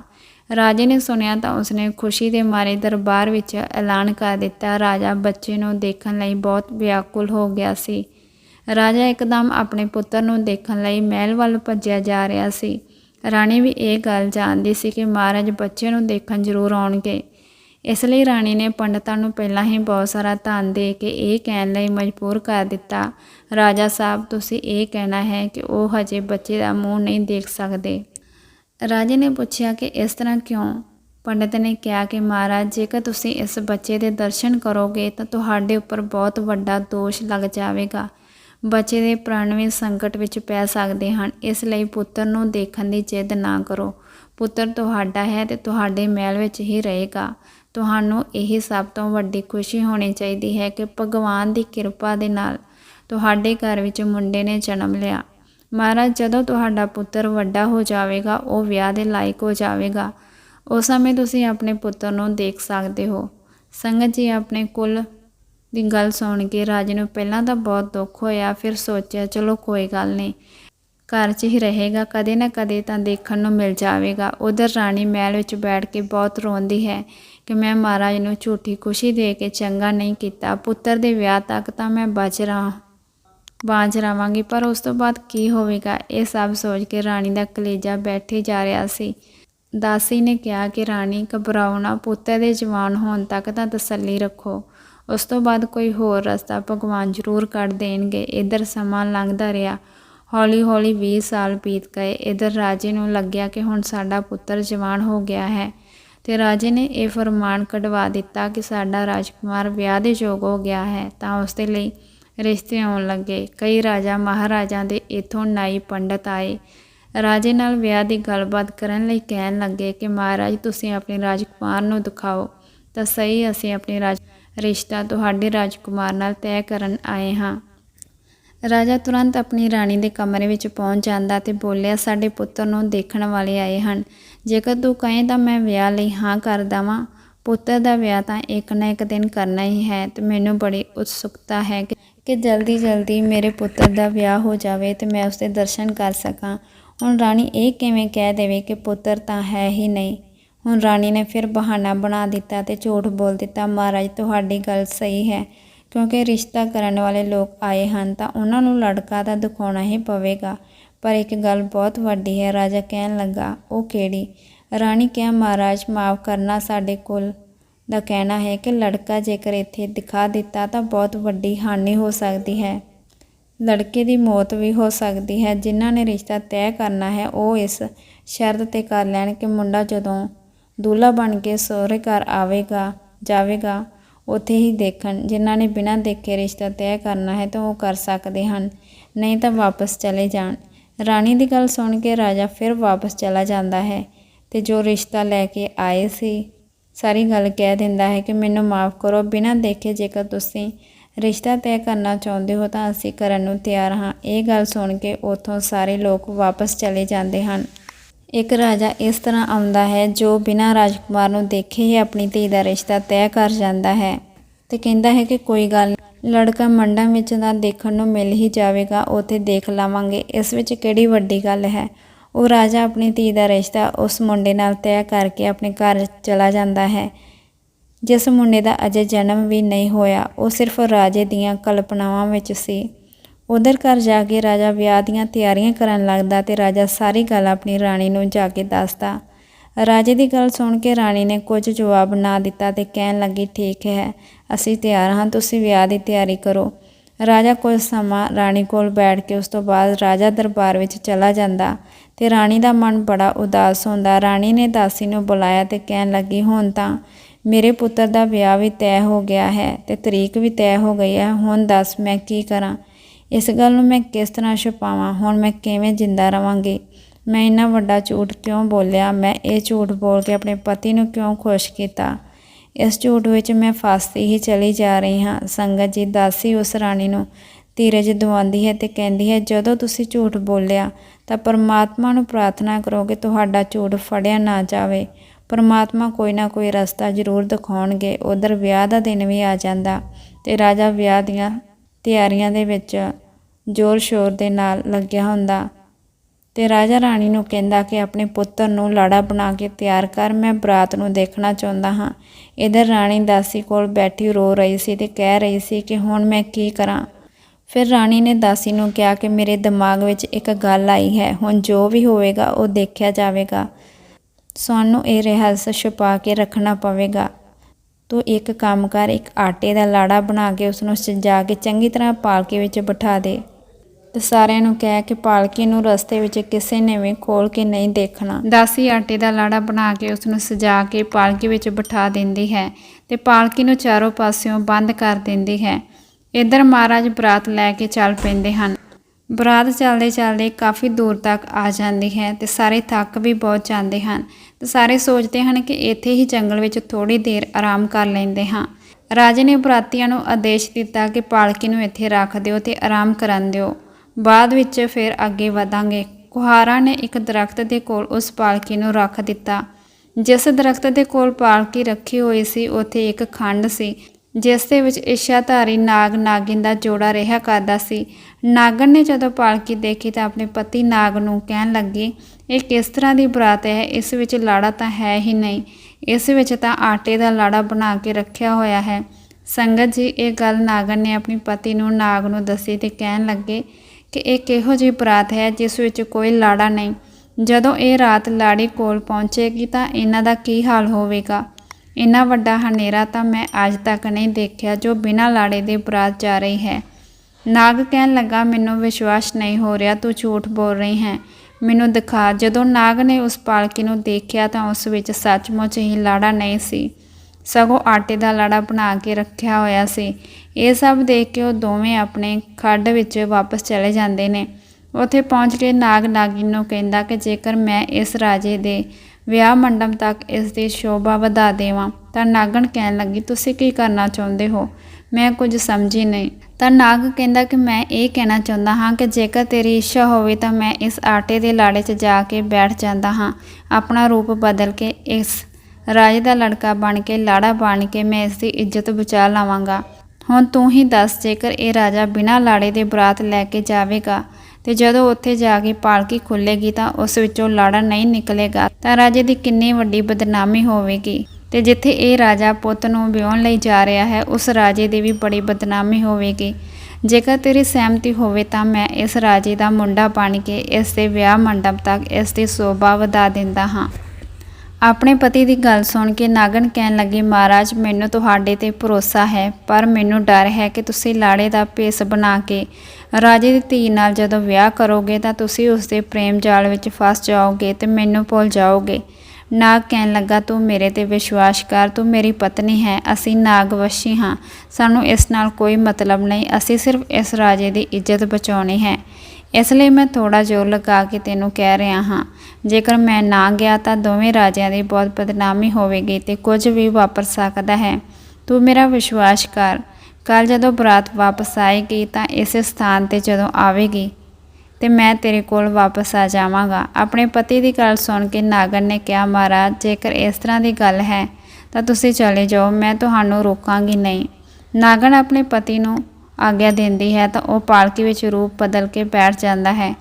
ਰਾਜੇ ਨੇ ਸੁਣਿਆ ਤਾਂ ਉਸਨੇ ਖੁਸ਼ੀ ਦੇ ਮਾਰੇ ਦਰਬਾਰ ਵਿੱਚ ਐਲਾਨ ਕਰ ਦਿੱਤਾ। ਰਾਜਾ ਬੱਚੇ ਨੂੰ ਦੇਖਣ ਲਈ ਬਹੁਤ ਵਿਆਕੁਲ ਹੋ ਗਿਆ ਸੀ। ਰਾਜਾ ਇੱਕਦਮ ਆਪਣੇ ਪੁੱਤਰ ਨੂੰ ਦੇਖਣ ਲਈ ਮਹਿਲ ਵੱਲ ਭੱਜਿਆ ਜਾ ਰਿਹਾ ਸੀ। ਰਾਣੀ ਵੀ ਇਹ ਗੱਲ ਜਾਣਦੀ ਸੀ ਕਿ ਮਹਾਰਾਜ ਬੱਚੇ ਨੂੰ ਦੇਖਣ ਜ਼ਰੂਰ ਆਉਣਗੇ। ਇਸ ਲਈ ਰਾਣੀ ਨੇ ਪੰਡਤਾਂ ਨੂੰ ਪਹਿਲਾਂ ਹੀ ਬਹੁਤ ਸਾਰਾ ਧਨ ਦੇ ਕੇ ਇਹ ਕਹਿਣ ਲਈ ਮਜਬੂਰ ਕਰ ਦਿੱਤਾ, ਰਾਜਾ ਸਾਹਿਬ, ਤੁਸੀਂ ਇਹ ਕਹਿਣਾ ਹੈ ਕਿ ਉਹ ਹਜੇ ਬੱਚੇ ਦਾ ਮੂੰਹ ਨਹੀਂ ਦੇਖ ਸਕਦੇ। ਰਾਜੇ ਨੇ ਪੁੱਛਿਆ ਕਿ ਇਸ ਤਰ੍ਹਾਂ ਕਿਉਂ? ਪੰਡਤ ਨੇ ਕਿਹਾ ਕਿ ਮਹਾਰਾਜ, ਜੇਕਰ ਤੁਸੀਂ ਇਸ ਬੱਚੇ ਦੇ ਦਰਸ਼ਨ ਕਰੋਗੇ, ਤਾਂ ਤੁਹਾਡੇ ਉੱਪਰ ਬਹੁਤ ਵੱਡਾ ਦੋਸ਼ ਲੱਗ ਜਾਵੇਗਾ। ਬੱਚੇ ਦੇ ਪ੍ਰਾਣ ਵੀ ਸੰਕਟ ਵਿੱਚ ਪੈ ਸਕਦੇ ਹਨ। ਇਸ ਲਈ ਪੁੱਤਰ ਨੂੰ ਦੇਖਣ ਦੀ ਜਿੱਦ ਨਾ ਕਰੋ। ਪੁੱਤਰ ਤੁਹਾਡਾ ਹੈ ਤੇ ਤੁਹਾਡੇ ਮਹਿਲ ਵਿੱਚ ਹੀ ਰਹੇਗਾ। ਤੁਹਾਨੂੰ ਇਹ ਸਭ ਤੋਂ ਵੱਡੀ ਖੁਸ਼ੀ ਹੋਣੀ ਚਾਹੀਦੀ ਹੈ ਕਿ ਭਗਵਾਨ ਦੀ ਕਿਰਪਾ ਦੇ ਨਾਲ ਤੁਹਾਡੇ ਘਰ ਵਿੱਚ ਮੁੰਡੇ ਨੇ ਜਨਮ ਲਿਆ। ਮਹਾਰਾਜ, ਜਦੋਂ ਤੁਹਾਡਾ ਪੁੱਤਰ ਵੱਡਾ ਹੋ ਜਾਵੇਗਾ, ਉਹ ਵਿਆਹ ਦੇ ਲਾਇਕ ਹੋ ਜਾਵੇਗਾ। ਉਸ ਸਮੇਂ ਤੁਸੀਂ ਆਪਣੇ ਪੁੱਤਰ ਨੂੰ ਦੇਖ ਸਕਦੇ ਹੋ। ਸੰਗਤ ਜੀ, ਆਪਣੇ ਕੁੱਲ ਦੀ ਗੱਲ ਸੁਣ ਕੇ ਰਾਜੇ ਨੂੰ ਪਹਿਲਾਂ ਤਾਂ ਬਹੁਤ ਦੁੱਖ ਹੋਇਆ, ਫਿਰ ਸੋਚਿਆ, ਚਲੋ ਕੋਈ ਗੱਲ ਨਹੀਂ। ਘਰ 'ਚ ਹੀ ਰਹੇਗਾ, ਕਦੇ ਨਾ ਕਦੇ ਤਾਂ ਦੇਖਣ ਨੂੰ ਮਿਲ ਜਾਵੇਗਾ। ਉਧਰ ਰਾਣੀ ਮਹਿਲ ਵਿੱਚ ਬੈਠ ਕੇ ਬਹੁਤ ਰੋਂਦੀ ਹੈ ਕਿ ਮੈਂ ਮਹਾਰਾਜ ਨੂੰ ਝੂਠੀ ਖੁਸ਼ੀ ਦੇ ਕੇ ਚੰਗਾ ਨਹੀਂ ਕੀਤਾ। ਪੁੱਤਰ ਦੇ ਵਿਆਹ ਤੱਕ ਤਾਂ ਮੈਂ ਬਚ ਰਹਾ। ਬਾਂਝ ਰਵਾਂਗੀ, ਪਰ ਉਸ ਤੋਂ ਬਾਅਦ ਕੀ ਹੋਵੇਗਾ? ਇਹ ਸਭ ਸੋਚ ਕੇ ਰਾਣੀ ਦਾ ਕਲੇਜਾ ਬੈਠੇ ਜਾ ਰਿਹਾ ਸੀ। ਦਾਸੀ ਨੇ ਕਿਹਾ ਕਿ ਰਾਣੀ ਘਬਰਾਓ ਨਾ ਪੁੱਤਰ ਦੇ ਜਵਾਨ ਹੋਣ ਤੱਕ ਤਾਂ ਤਸੱਲੀ ਰੱਖੋ। ਉਸ ਤੋਂ ਬਾਅਦ ਕੋਈ ਹੋਰ ਰਸਤਾ ਭਗਵਾਨ ਜ਼ਰੂਰ ਕੱਢ ਦੇਣਗੇ। ਇਧਰ ਸਮਾਂ ਲੰਘਦਾ ਰਿਹਾ। ਹੌਲੀ ਹੌਲੀ 20 ਸਾਲ ਬੀਤ ਗਏ। ਇਧਰ ਰਾਜੇ ਨੂੰ ਲੱਗਿਆ ਕਿ ਹੁਣ ਸਾਡਾ ਪੁੱਤਰ ਜਵਾਨ ਹੋ ਗਿਆ ਹੈ। ਤੇ ਰਾਜੇ ਨੇ ਇਹ ਫਰਮਾਨ ਕਢਵਾ ਦਿੱਤਾ ਕਿ ਸਾਡਾ ਰਾਜਕੁਮਾਰ ਵਿਆਹ ਦੇ ਯੋਗ ਹੋ ਗਿਆ ਹੈ। ਤਾਂ ਉਸ ਦੇ ਲਈ ਰਿਸ਼ਤੇ ਆਉਣ ਲੱਗੇ। ਕਈ ਰਾਜਾ ਮਹਾਰਾਜਾਂ ਦੇ ਇਥੋਂ ਨਾਈ ਪੰਡਤ ਆਏ। ਰਾਜੇ ਨਾਲ ਵਿਆਹ ਦੀ ਗੱਲਬਾਤ ਕਰਨ ਲਈ ਕਹਿਣ ਲੱਗੇ ਕਿ, ਮਹਾਰਾਜ, ਤੁਸੀਂ ਆਪਣੇ ਰਾਜਕੁਮਾਰ ਨੂੰ ਦਿਖਾਓ। ਤਾਂ ਸਹੀ ਅਸੀਂ ਆਪਣੇ ਰਾਜ ਰਿਸ਼ਤਾ ਤੁਹਾਡੇ ਰਾਜਕੁਮਾਰ ਨਾਲ ਤੈਅ ਕਰਨ ਆਏ ਹਾਂ। ਰਾਜਾ ਤੁਰੰਤ ਆਪਣੀ ਰਾਣੀ ਦੇ ਕਮਰੇ ਵਿੱਚ ਪਹੁੰਚ ਜਾਂਦਾ ਤੇ ਬੋਲਿਆ, ਸਾਡੇ ਪੁੱਤਰ ਨੂੰ ਦੇਖਣ ਵਾਲੇ ਆਏ ਹਨ। ਜੇਕਰ ਤੂੰ ਕਹੇ ਤਾਂ ਮੈਂ ਵਿਆਹ ਲਈ ਹਾਂ ਕਰ ਦਵਾਂ। ਪੁੱਤਰ ਦਾ ਵਿਆਹ ਤਾਂ ਇੱਕ ਨਾ ਇੱਕ ਦਿਨ ਕਰਨਾ ਹੀ ਹੈ ਤੇ ਮੈਨੂੰ ਬੜੀ ਉਤਸੁਕਤਾ ਹੈ ਕਿ ਕਿ ਜਲਦੀ ਜਲਦੀ ਮੇਰੇ ਪੁੱਤਰ ਦਾ ਵਿਆਹ ਹੋ ਜਾਵੇ ਤੇ ਮੈਂ ਉਸਦੇ ਦਰਸ਼ਨ ਕਰ ਸਕਾਂ। ਹੁਣ ਰਾਣੀ ਇਹ ਕਿਵੇਂ ਕਹਿ ਦੇਵੇ ਕਿ ਪੁੱਤਰ ਤਾਂ ਹੈ ਹੀ ਨਹੀਂ। ਹੁਣ ਰਾਣੀ ਨੇ ਫਿਰ ਬਹਾਨਾ ਬਣਾ ਦਿੱਤਾ ਤੇ ਝੂਠ ਬੋਲ ਦਿੱਤਾ, ਮਹਾਰਾਜ, ਤੁਹਾਡੀ ਗੱਲ ਸਹੀ ਹੈ। ਕਿਉਂਕਿ ਰਿਸ਼ਤਾ ਕਰਨ ਵਾਲੇ ਲੋਕ ਆਏ ਹਨ ਤਾਂ ਉਹਨਾਂ ਨੂੰ ਲੜਕਾ ਤਾਂ ਦਿਖਾਉਣਾ ਹੀ ਪਵੇਗਾ। ਪਰ ਇੱਕ ਗੱਲ ਬਹੁਤ ਵੱਡੀ ਹੈ, ਰਾਜਾ ਕਹਿਣ ਲੱਗਾ, ਉਹ ਕਿਹੜੀ? ਰਾਣੀ ਕਿਹਾ, ਮਹਾਰਾਜ, ਮਾਫ ਕਰਨਾ ਸਾਡੇ ਕੋਲ। ਦਾ ਕਹਿਣਾ ਹੈ ਕਿ ਲੜਕਾ ਜੇਕਰ ਇੱਥੇ ਦਿਖਾ ਦਿੱਤਾ ਤਾਂ ਬਹੁਤ ਵੱਡੀ ਹਾਨੀ ਹੋ ਸਕਦੀ ਹੈ। ਲੜਕੇ ਦੀ ਮੌਤ ਵੀ ਹੋ ਸਕਦੀ ਹੈ। ਜਿਨ੍ਹਾਂ ਨੇ ਰਿਸ਼ਤਾ ਤੈਅ ਕਰਨਾ ਹੈ, ਉਹ ਇਸ ਸ਼ਰਤ ਤੇ ਕਰ ਲੈਣ ਕਿ ਮੁੰਡਾ ਜਦੋਂ ਦੂल्हा ਬਣ ਕੇ ਸਹੁਰੇ ਘਰ ਆਵੇਗਾ, ਜਾਵੇਗਾ, ਉੱਥੇ ਹੀ ਦੇਖਣ। ਜਿਨ੍ਹਾਂ ਨੇ ਬਿਨਾਂ ਦੇਖੇ ਰਿਸ਼ਤਾ ਤੈਅ ਕਰਨਾ ਹੈ ਤਾਂ ਉਹ ਕਰ ਸਕਦੇ ਹਨ, ਨਹੀਂ ਤਾਂ ਵਾਪਸ ਚਲੇ ਜਾਣ। ਰਾਣੀ ਦੀ ਗੱਲ ਸੁਣ ਕੇ ਰਾਜਾ ਫਿਰ ਵਾਪਸ ਚਲਾ ਜਾਂਦਾ ਹੈ ਤੇ ਜੋ ਰਿਸ਼ਤਾ ਲੈ ਕੇ ਆਏ ਸੀ ਸਾਰੀ ਗੱਲ ਕਹਿ ਦਿੰਦਾ ਹੈ ਕਿ ਮੈਨੂੰ ਮਾਫ ਕਰੋ ਬਿਨਾਂ ਦੇਖੇ ਜੇਕਰ ਤੁਸੀਂ ਰਿਸ਼ਤਾ ਤੈਅ ਕਰਨਾ ਚਾਹੁੰਦੇ ਹੋ ਤਾਂ ਅਸੀਂ ਕਰਨ ਨੂੰ ਤਿਆਰ ਹਾਂ। ਇਹ ਗੱਲ ਸੁਣ ਕੇ ਉੱਥੋਂ ਸਾਰੇ ਲੋਕ ਵਾਪਸ ਚਲੇ ਜਾਂਦੇ ਹਨ। ਇੱਕ ਰਾਜਾ ਇਸ ਤਰ੍ਹਾਂ ਆਉਂਦਾ ਹੈ ਜੋ ਬਿਨਾਂ ਰਾਜਕੁਮਾਰ ਨੂੰ ਦੇਖੇ ਹੀ ਆਪਣੀ ਧੀ ਦਾ ਰਿਸ਼ਤਾ ਤੈਅ ਕਰ ਜਾਂਦਾ ਹੈ ਤੇ ਕਹਿੰਦਾ ਹੈ ਕਿ ਕੋਈ ਗੱਲ ਨਹੀਂ, ਲੜਕਾ ਮੰਡਾਂ ਵਿੱਚ ਤਾਂ ਦੇਖਣ ਨੂੰ ਮਿਲ ਹੀ ਜਾਵੇਗਾ ਉੱਥੇ ਦੇਖ ਲਾਵਾਂਗੇ। ਇਸ ਵਿੱਚ ਕਿਹੜੀ ਵੱਡੀ ਗੱਲ ਹੈ? ਉਹ ਰਾਜਾ ਆਪਣੀ ਧੀ ਦਾ ਰਿਸ਼ਤਾ ਉਸ ਮੁੰਡੇ ਨਾਲ ਤੈਅ ਕਰਕੇ ਆਪਣੇ ਘਰ ਚਲਾ ਜਾਂਦਾ ਹੈ। ਜਿਸ ਮੁੰਡੇ ਦਾ ਅਜੇ ਜਨਮ ਵੀ ਨਹੀਂ ਹੋਇਆ, ਉਹ ਸਿਰਫ ਰਾਜੇ ਦੀਆਂ ਕਲਪਨਾਵਾਂ ਵਿੱਚ ਸੀ। ਉਧਰ ਘਰ ਜਾ ਕੇ ਰਾਜਾ ਵਿਆਹ ਦੀਆਂ ਤਿਆਰੀਆਂ ਕਰਨ ਲੱਗਦਾ ਤੇ ਰਾਜਾ ਸਾਰੀ ਗੱਲ ਆਪਣੀ ਰਾਣੀ ਨੂੰ ਜਾ ਕੇ ਦੱਸਦਾ। ਰਾਜੇ ਦੀ ਗੱਲ ਸੁਣ ਕੇ ਰਾਣੀ ਨੇ ਕੁਝ ਜਵਾਬ ਨਾ ਦਿੱਤਾ ਤੇ ਕਹਿਣ ਲੱਗੀ, ਠੀਕ ਹੈ, ਅਸੀਂ ਤਿਆਰ ਹਾਂ, ਤੁਸੀਂ ਵਿਆਹ ਦੀ ਤਿਆਰੀ ਕਰੋ। ਰਾਜਾ ਕੁਝ ਸਮਾਂ ਰਾਣੀ ਕੋਲ ਬੈਠ ਕੇ ਉਸ ਤੋਂ ਬਾਅਦ ਰਾਜਾ ਦਰਬਾਰ ਵਿੱਚ ਚਲਾ ਜਾਂਦਾ। ਤੇ ਰਾਣੀ ਦਾ ਮਨ ਬੜਾ ਉਦਾਸ ਹੁੰਦਾ। ਰਾਣੀ ਨੇ ਦਾਸੀ ਨੂੰ ਬੁਲਾਇਆ ਤੇ ਕਹਿਣ ਲੱਗੀ, ਹੁਣ ਤਾਂ ਮੇਰੇ ਪੁੱਤਰ ਦਾ ਵਿਆਹ ਵੀ ਤੈਅ ਹੋ ਗਿਆ ਹੈ ਤੇ ਤਰੀਕ ਵੀ ਤੈਅ ਹੋ ਗਈ ਹੈ। ਹੁਣ ਦੱਸ ਮੈਂ ਕੀ ਕਰਾਂ? ਇਸ ਗੱਲ ਨੂੰ ਮੈਂ ਕਿਸ ਤਰ੍ਹਾਂ ਛੁਪਾਵਾਂ? ਹੁਣ ਮੈਂ ਕਿਵੇਂ ਜਿੰਦਾ ਰਵਾਂਗੀ? ਮੈਂ ਇੰਨਾ ਵੱਡਾ ਝੂਠ ਕਿਉਂ ਬੋਲਿਆ? ਮੈਂ ਇਹ ਝੂਠ ਬੋਲ ਕੇ ਆਪਣੇ ਪਤੀ ਨੂੰ ਕਿਉਂ ਖੁਸ਼ ਕੀਤਾ? ਇਸ ਝੂਠ ਵਿੱਚ ਮੈਂ ਫਸਦੀ ਹੀ ਚਲੀ ਜਾ ਰਹੀ ਹਾਂ। ਸੰਗਤ ਜੀ, ਦਾਸੀ ਉਸ ਰਾਣੀ ਨੂੰ ਧੀਰਜ ਦਿਵਾਉਂਦੀ ਹੈ ਤੇ ਕਹਿੰਦੀ ਹੈ, ਜਦੋਂ ਤੁਸੀਂ ਝੂਠ ਬੋਲਿਆ, ਤਾਂ ਪਰਮਾਤਮਾ ਨੂੰ ਪ੍ਰਾਰਥਨਾ ਕਰੋ ਕਿ ਤੁਹਾਡਾ ਝੂਠ ਫੜਿਆ ਨਾ ਜਾਵੇ। ਪਰਮਾਤਮਾ ਕੋਈ ਨਾ ਕੋਈ ਰਸਤਾ ਜ਼ਰੂਰ ਦਿਖਾਉਣਗੇ। ਉਧਰ ਵਿਆਹ ਦਾ ਦਿਨ ਵੀ ਆ ਜਾਂਦਾ ਤੇ ਰਾਜਾ ਵਿਆਹ ਦੀਆਂ ਤਿਆਰੀਆਂ ਦੇ ਵਿੱਚ ਜ਼ੋਰ ਸ਼ੋਰ ਦੇ ਨਾਲ ਲੱਗਿਆ ਹੁੰਦਾ। ਤੇ ਰਾਜਾ ਰਾਣੀ ਨੂੰ ਕਹਿੰਦਾ ਕਿ ਆਪਣੇ ਪੁੱਤਰ ਨੂੰ ਲਾੜਾ ਬਣਾ ਕੇ ਤਿਆਰ ਕਰ, ਮੈਂ ਬਰਾਤ ਨੂੰ ਦੇਖਣਾ ਚਾਹੁੰਦਾ ਹਾਂ। ਇਧਰ ਰਾਣੀ ਦਾਸੀ ਕੋਲ ਬੈਠੀ ਰੋ ਰਹੀ ਸੀ ਤੇ ਕਹਿ ਰਹੀ ਸੀ ਕਿ ਹੁਣ ਮੈਂ ਕੀ ਕਰਾਂ? ਫਿਰ ਰਾਣੀ ਨੇ ਦਾਸੀ ਨੂੰ ਕਿਹਾ ਕਿ ਮੇਰੇ ਦਿਮਾਗ ਵਿੱਚ ਇੱਕ ਗੱਲ ਆਈ ਹੈ। ਹੁਣ ਜੋ ਵੀ ਹੋਵੇਗਾ, ਉਹ ਦੇਖਿਆ ਜਾਵੇਗਾ। ਸਾਨੂੰ ਇਹ ਰਹੱਸ ਛੁਪਾ ਕੇ ਰੱਖਣਾ ਪਵੇਗਾ। ਤੂੰ ਇੱਕ ਕੰਮ ਕਰ, ਇੱਕ ਆਟੇ ਦਾ ਲਾੜਾ ਬਣਾ ਕੇ ਉਸ ਨੂੰ ਸਜਾ ਕੇ ਚੰਗੀ ਤਰ੍ਹਾਂ ਪਾਲਕੀ ਵਿੱਚ ਬਿਠਾ ਦੇ। ਤੇ ਸਾਰਿਆਂ ਨੂੰ ਕਹਿ ਕਿ ਪਾਲਕੀ ਨੂੰ ਰਸਤੇ ਵਿੱਚ ਕਿਸੇ ਨੇ ਵੀ ਖੋਲ ਕੇ ਨਹੀਂ ਦੇਖਣਾ। ਦਾਸੀ ਆਟੇ ਦਾ ਲਾੜਾ ਬਣਾ ਕੇ ਉਸ ਨੂੰ ਸਜਾ ਕੇ ਪਾਲਕੀ ਵਿੱਚ ਬਿਠਾ ਦਿੰਦੀ ਹੈ ਤੇ ਪਾਲਕੀ ਨੂੰ ਚਾਰੋਂ ਪਾਸਿਓਂ ਬੰਦ ਕਰ ਦਿੰਦੀ ਹੈ। ਇੱਧਰ ਮਹਾਰਾਜ ਬਰਾਤ ਲੈ ਕੇ ਚੱਲ ਪੈਂਦੇ ਹਨ। ਬਰਾਤ ਚੱਲਦੇ ਚੱਲਦੇ ਕਾਫੀ ਦੂਰ ਤੱਕ ਆ ਜਾਂਦੀ ਹੈ ਤੇ ਸਾਰੇ ਥੱਕ ਵੀ ਬਹੁਤ ਜਾਂਦੇ ਹਨ। ਤੇ ਸਾਰੇ ਸੋਚਦੇ ਹਨ ਕਿ ਇੱਥੇ ਹੀ ਜੰਗਲ ਵਿੱਚ ਥੋੜੀ ਦੇਰ ਆਰਾਮ ਕਰ ਲੈਂਦੇ ਹਾਂ। ਰਾਜੇ ਨੇ ਬਰਾਤੀਆਂ ਨੂੰ ਆਦੇਸ਼ ਦਿੱਤਾ ਕਿ ਪਾਲਕੀ ਨੂੰ ਇੱਥੇ ਰੱਖ ਦਿਓ ਤੇ ਆਰਾਮ ਕਰਨ ਦਿਓ। ਬਾਅਦ ਵਿੱਚ ਫਿਰ ਅੱਗੇ ਵਧਾਂਗੇ। ਕੁਹਾਰਾ ਨੇ ਇੱਕ ਦਰਖਤ ਦੇ ਕੋਲ ਉਸ ਪਾਲਕੀ ਨੂੰ ਰੱਖ ਦਿੱਤਾ। ਜਿਸ ਦਰਖਤ ਦੇ ਕੋਲ ਪਾਲਕੀ ਰੱਖੀ ਹੋਈ ਸੀ, ਉੱਥੇ ਇੱਕ ਖੰਡ ਸੀ। ਜਿਸ ਦੇ ਵਿੱਚ ਇਸ਼ਾਧਾਰੀ ਨਾਗ ਨਾਗਿਨ ਦਾ ਜੋੜਾ ਰਿਹਾ ਕਰਦਾ ਸੀ। ਨਾਗਨ ਨੇ ਜਦੋਂ ਪਾਲਕੀ ਦੇਖੀ ਤਾਂ ਆਪਣੇ ਪਤੀ ਨਾਗ ਨੂੰ ਕਹਿਣ ਲੱਗੀ, ਇਹ ਕਿਸ ਤਰ੍ਹਾਂ ਦੀ ਬਰਾਤ ਹੈ? ਇਸ ਵਿੱਚ ਲਾੜਾ ਤਾਂ ਹੈ ਹੀ ਨਹੀਂ। ਇਸ ਵਿੱਚ ਤਾਂ ਆਟੇ ਦਾ ਲਾੜਾ ਬਣਾ ਕੇ ਰੱਖਿਆ ਹੋਇਆ ਹੈ। ਸੰਗਤ ਜੀ, ਇਹ ਗੱਲ ਨਾਗਨ ਨੇ ਆਪਣੀ ਪਤੀ ਨੂੰ ਨਾਗ ਨੂੰ ਦੱਸੀ ਤੇ ਕਹਿਣ ਲੱਗੇ ਕਿ ਇਹ ਕਿਹੋ ਜਿਹੀ ਬਰਾਤ ਹੈ ਜਿਸ ਵਿੱਚ ਕੋਈ ਲਾੜਾ ਨਹੀਂ। ਜਦੋਂ ਇਹ ਰਾਤ ਲਾੜੀ ਕੋਲ ਪਹੁੰਚੇਗੀ ਤਾਂ ਇਹਨਾਂ ਦਾ ਕੀ ਹਾਲ ਹੋਵੇਗਾ? ਇੰਨਾ ਵੱਡਾ ਹਨੇਰਾ ਤਾਂ ਮੈਂ ਅੱਜ ਤੱਕ ਨਹੀਂ ਦੇਖਿਆ ਜੋ ਬਿਨਾਂ ਲਾੜੇ ਦੇ ਬਰਾਤ ਜਾ ਰਹੀ ਹੈ। ਨਾਗ ਕਹਿਣ ਲੱਗਾ, ਮੈਨੂੰ ਵਿਸ਼ਵਾਸ ਨਹੀਂ ਹੋ ਰਿਹਾ, ਤੂੰ ਝੂਠ ਬੋਲ ਰਹੀ ਹੈ। ਮੈਨੂੰ ਦਿਖਾ, ਜਦੋਂ ਨਾਗ ਨੇ ਉਸ ਪਾਲਕੀ ਨੂੰ ਦੇਖਿਆ ਤਾਂ ਉਸ ਵਿੱਚ ਸੱਚਮੁੱਚ ਹੀ ਲਾੜਾ ਨਹੀਂ ਸੀ। ਸਗੋਂ ਆਟੇ ਦਾ ਲਾੜਾ ਬਣਾ ਕੇ ਰੱਖਿਆ ਹੋਇਆ ਸੀ। ਇਹ ਸਭ ਦੇਖ ਕੇ ਉਹ ਦੋਵੇਂ ਆਪਣੇ ਖੱਡ ਵਿੱਚ ਵਾਪਸ ਚਲੇ ਜਾਂਦੇ ਨੇ। ਉੱਥੇ ਪਹੁੰਚ ਕੇ ਨਾਗ ਨਾਗਿਨ ਨੂੰ ਕਹਿੰਦਾ ਕਿ ਜੇਕਰ ਮੈਂ ਇਸ ਰਾਜੇ ਦੇ ਵਿਆਹ ਮੰਡਪ ਤੱਕ ਇਸ ਦੀ ਸ਼ੋਭਾ ਵਧਾ ਦੇਵਾਂ। ਤਾਂ ਨਾਗਣ ਕਹਿਣ ਲੱਗੀ, ਤੁਸੀਂ ਕੀ ਕਰਨਾ ਚਾਹੁੰਦੇ ਹੋ? ਮੈਂ ਕੁਝ ਸਮਝੀ ਨਹੀਂ। ਤਾਂ ਨਾਗ ਕਹਿੰਦਾ ਕਿ ਮੈਂ ਇਹ ਕਹਿਣਾ ਚਾਹੁੰਦਾ ਹਾਂ ਕਿ ਜੇਕਰ ਤੇਰੀ ਇੱਛਾ ਹੋਵੇ ਤਾਂ ਮੈਂ ਇਸ ਆਟੇ ਦੇ ਲਾੜੇ 'ਚ ਜਾ ਕੇ ਬੈਠ ਜਾਂਦਾ ਹਾਂ। ਆਪਣਾ ਰੂਪ ਬਦਲ ਕੇ ਇਸ ਰਾਜੇ ਦਾ ਲੜਕਾ ਬਣ ਕੇ, ਲਾੜਾ ਬਣ ਕੇ ਮੈਂ ਇਸ ਦੀ ਇੱਜ਼ਤ ਬਚਾ ਲਵਾਂਗਾ। ਹੁਣ ਤੂੰ ਹੀ ਦੱਸ, ਜੇਕਰ ਇਹ ਰਾਜਾ ਬਿਨਾਂ ਲਾੜੇ ਦੇ ਬਰਾਤ ਲੈ ਕੇ ਜਾਵੇਗਾ ਤੇ ਜਦੋਂ ਉੱਥੇ ਜਾ ਕੇ ਪਾਲਕੀ ਖੁੱਲੇਗੀ ਤਾਂ ਉਸ ਵਿੱਚੋਂ ਲਾੜਾ ਨਹੀਂ ਨਿਕਲੇਗਾ, ਤਾਂ ਰਾਜੇ ਦੀ ਕਿੰਨੀ ਵੱਡੀ ਬਦਨਾਮੀ ਹੋਵੇਗੀ। ਤੇ ਜਿੱਥੇ ਇਹ ਰਾਜਾ ਪੁੱਤ ਨੂੰ ਵਿਆਹਣ ਲਈ ਜਾ ਰਿਹਾ ਹੈ, ਉਸ ਰਾਜੇ ਦੀ ਵੀ ਬੜੀ ਬਦਨਾਮੀ ਹੋਵੇਗੀ। ਜੇਕਰ ਤੇਰੀ ਸਹਿਮਤੀ ਹੋਵੇ ਤਾਂ ਮੈਂ ਇਸ ਰਾਜੇ ਦਾ ਮੁੰਡਾ ਬਣ ਕੇ ਇਸ ਦੇ ਵਿਆਹ ਮੰਡਪ ਤੱਕ ਇਸ ਦੀ ਸੋਭਾ ਵਧਾ ਦਿੰਦਾ ਹਾਂ। ਆਪਣੇ ਪਤੀ ਦੀ ਗੱਲ ਸੁਣ ਕੇ ਨਾਗਣ ਕਹਿਣ ਲੱਗੀ, ਮਹਾਰਾਜ, ਮੈਨੂੰ ਤੁਹਾਡੇ ਤੇ ਭਰੋਸਾ ਹੈ, ਪਰ ਮੈਨੂੰ ਡਰ ਹੈ ਕਿ ਤੁਸੀਂ ਲਾੜੇ ਦਾ ਭੇਸ ਬਣਾ ਕੇ ਰਾਜੇ ਦੀ ਧੀ ਨਾਲ ਜਦੋਂ ਵਿਆਹ ਕਰੋਗੇ ਤਾਂ ਤੁਸੀਂ ਉਸ ਦੇ ਪ੍ਰੇਮ ਜਾਲ ਵਿੱਚ ਫਸ ਜਾਓਗੇ ਤੇ ਮੈਨੂੰ ਭੁੱਲ ਜਾਓਗੇ। ਨਾਗ ਕਹਿਣ ਲੱਗਾ, ਤੂੰ ਮੇਰੇ ਤੇ ਵਿਸ਼ਵਾਸ ਕਰ, ਤੂੰ ਮੇਰੀ ਪਤਨੀ ਹੈ, ਅਸੀਂ ਨਾਗਵਸ਼ੀ ਹਾਂ। ਸਾਨੂੰ ਇਸ ਨਾਲ ਕੋਈ ਮਤਲਬ ਨਹੀਂ, ਅਸੀਂ ਸਿਰਫ ਇਸ ਰਾਜੇ ਦੀ ਇੱਜ਼ਤ ਬਚਾਉਣੀ ਹੈ। ਇਸ ਲਈ ਮੈਂ ਥੋੜਾ ਜ਼ੋਰ ਲਗਾ ਕੇ ਤੈਨੂੰ ਕਹਿ ਰਿਹਾ ਹਾਂ। ਜੇਕਰ ਮੈਂ ਨਾ ਗਿਆ ਤਾਂ ਦੋਵੇਂ ਰਾਜਿਆਂ ਦੀ ਬਹੁਤ ਬਦਨਾਮੀ ਹੋਵੇਗੀ ਤੇ ਕੁਝ ਵੀ ਵਾਪਰ ਸਕਦਾ ਹੈ। ਤੂੰ ਮੇਰਾ ਵਿਸ਼ਵਾਸ ਕਰ। ਕੱਲ ਜਦੋਂ ਬਰਾਤ ਵਾਪਸ ਆਏਗੀ ਤਾਂ ਇਸੇ ਸਥਾਨ ਤੇ ਜਦੋਂ ਆਵੇਗੀ, ਤੇ ਮੈਂ ਤੇਰੇ ਕੋਲ ਵਾਪਸ ਆ ਜਾਵਾਂਗਾ। ਆਪਣੇ ਪਤੀ ਦੀ ਗੱਲ ਸੁਣ ਕੇ ਨਾਗਰ ਨੇ ਕਿਹਾ, ਮਹਾਰਾਜ, ਜੇਕਰ ਇਸ ਤਰ੍ਹਾਂ ਦੀ ਗੱਲ ਹੈ ਤਾਂ ਤੁਸੀਂ ਚਲੇ ਜਾਓ, ਮੈਂ ਤੁਹਾਨੂੰ ਰੋਕਾਂਗੀ ਨਹੀਂ। ਨਾਗਣ ਆਪਣੇ ਪਤੀ ਨੂੰ ਆਗਿਆ ਦਿੰਦੀ ਹੈ ਤਾਂ ਉਹ ਪਾਲਕੀ ਵਿੱਚ ਰੂਪ ਬਦਲ ਕੇ ਬੈਠ ਜਾਂਦਾ ਹੈ।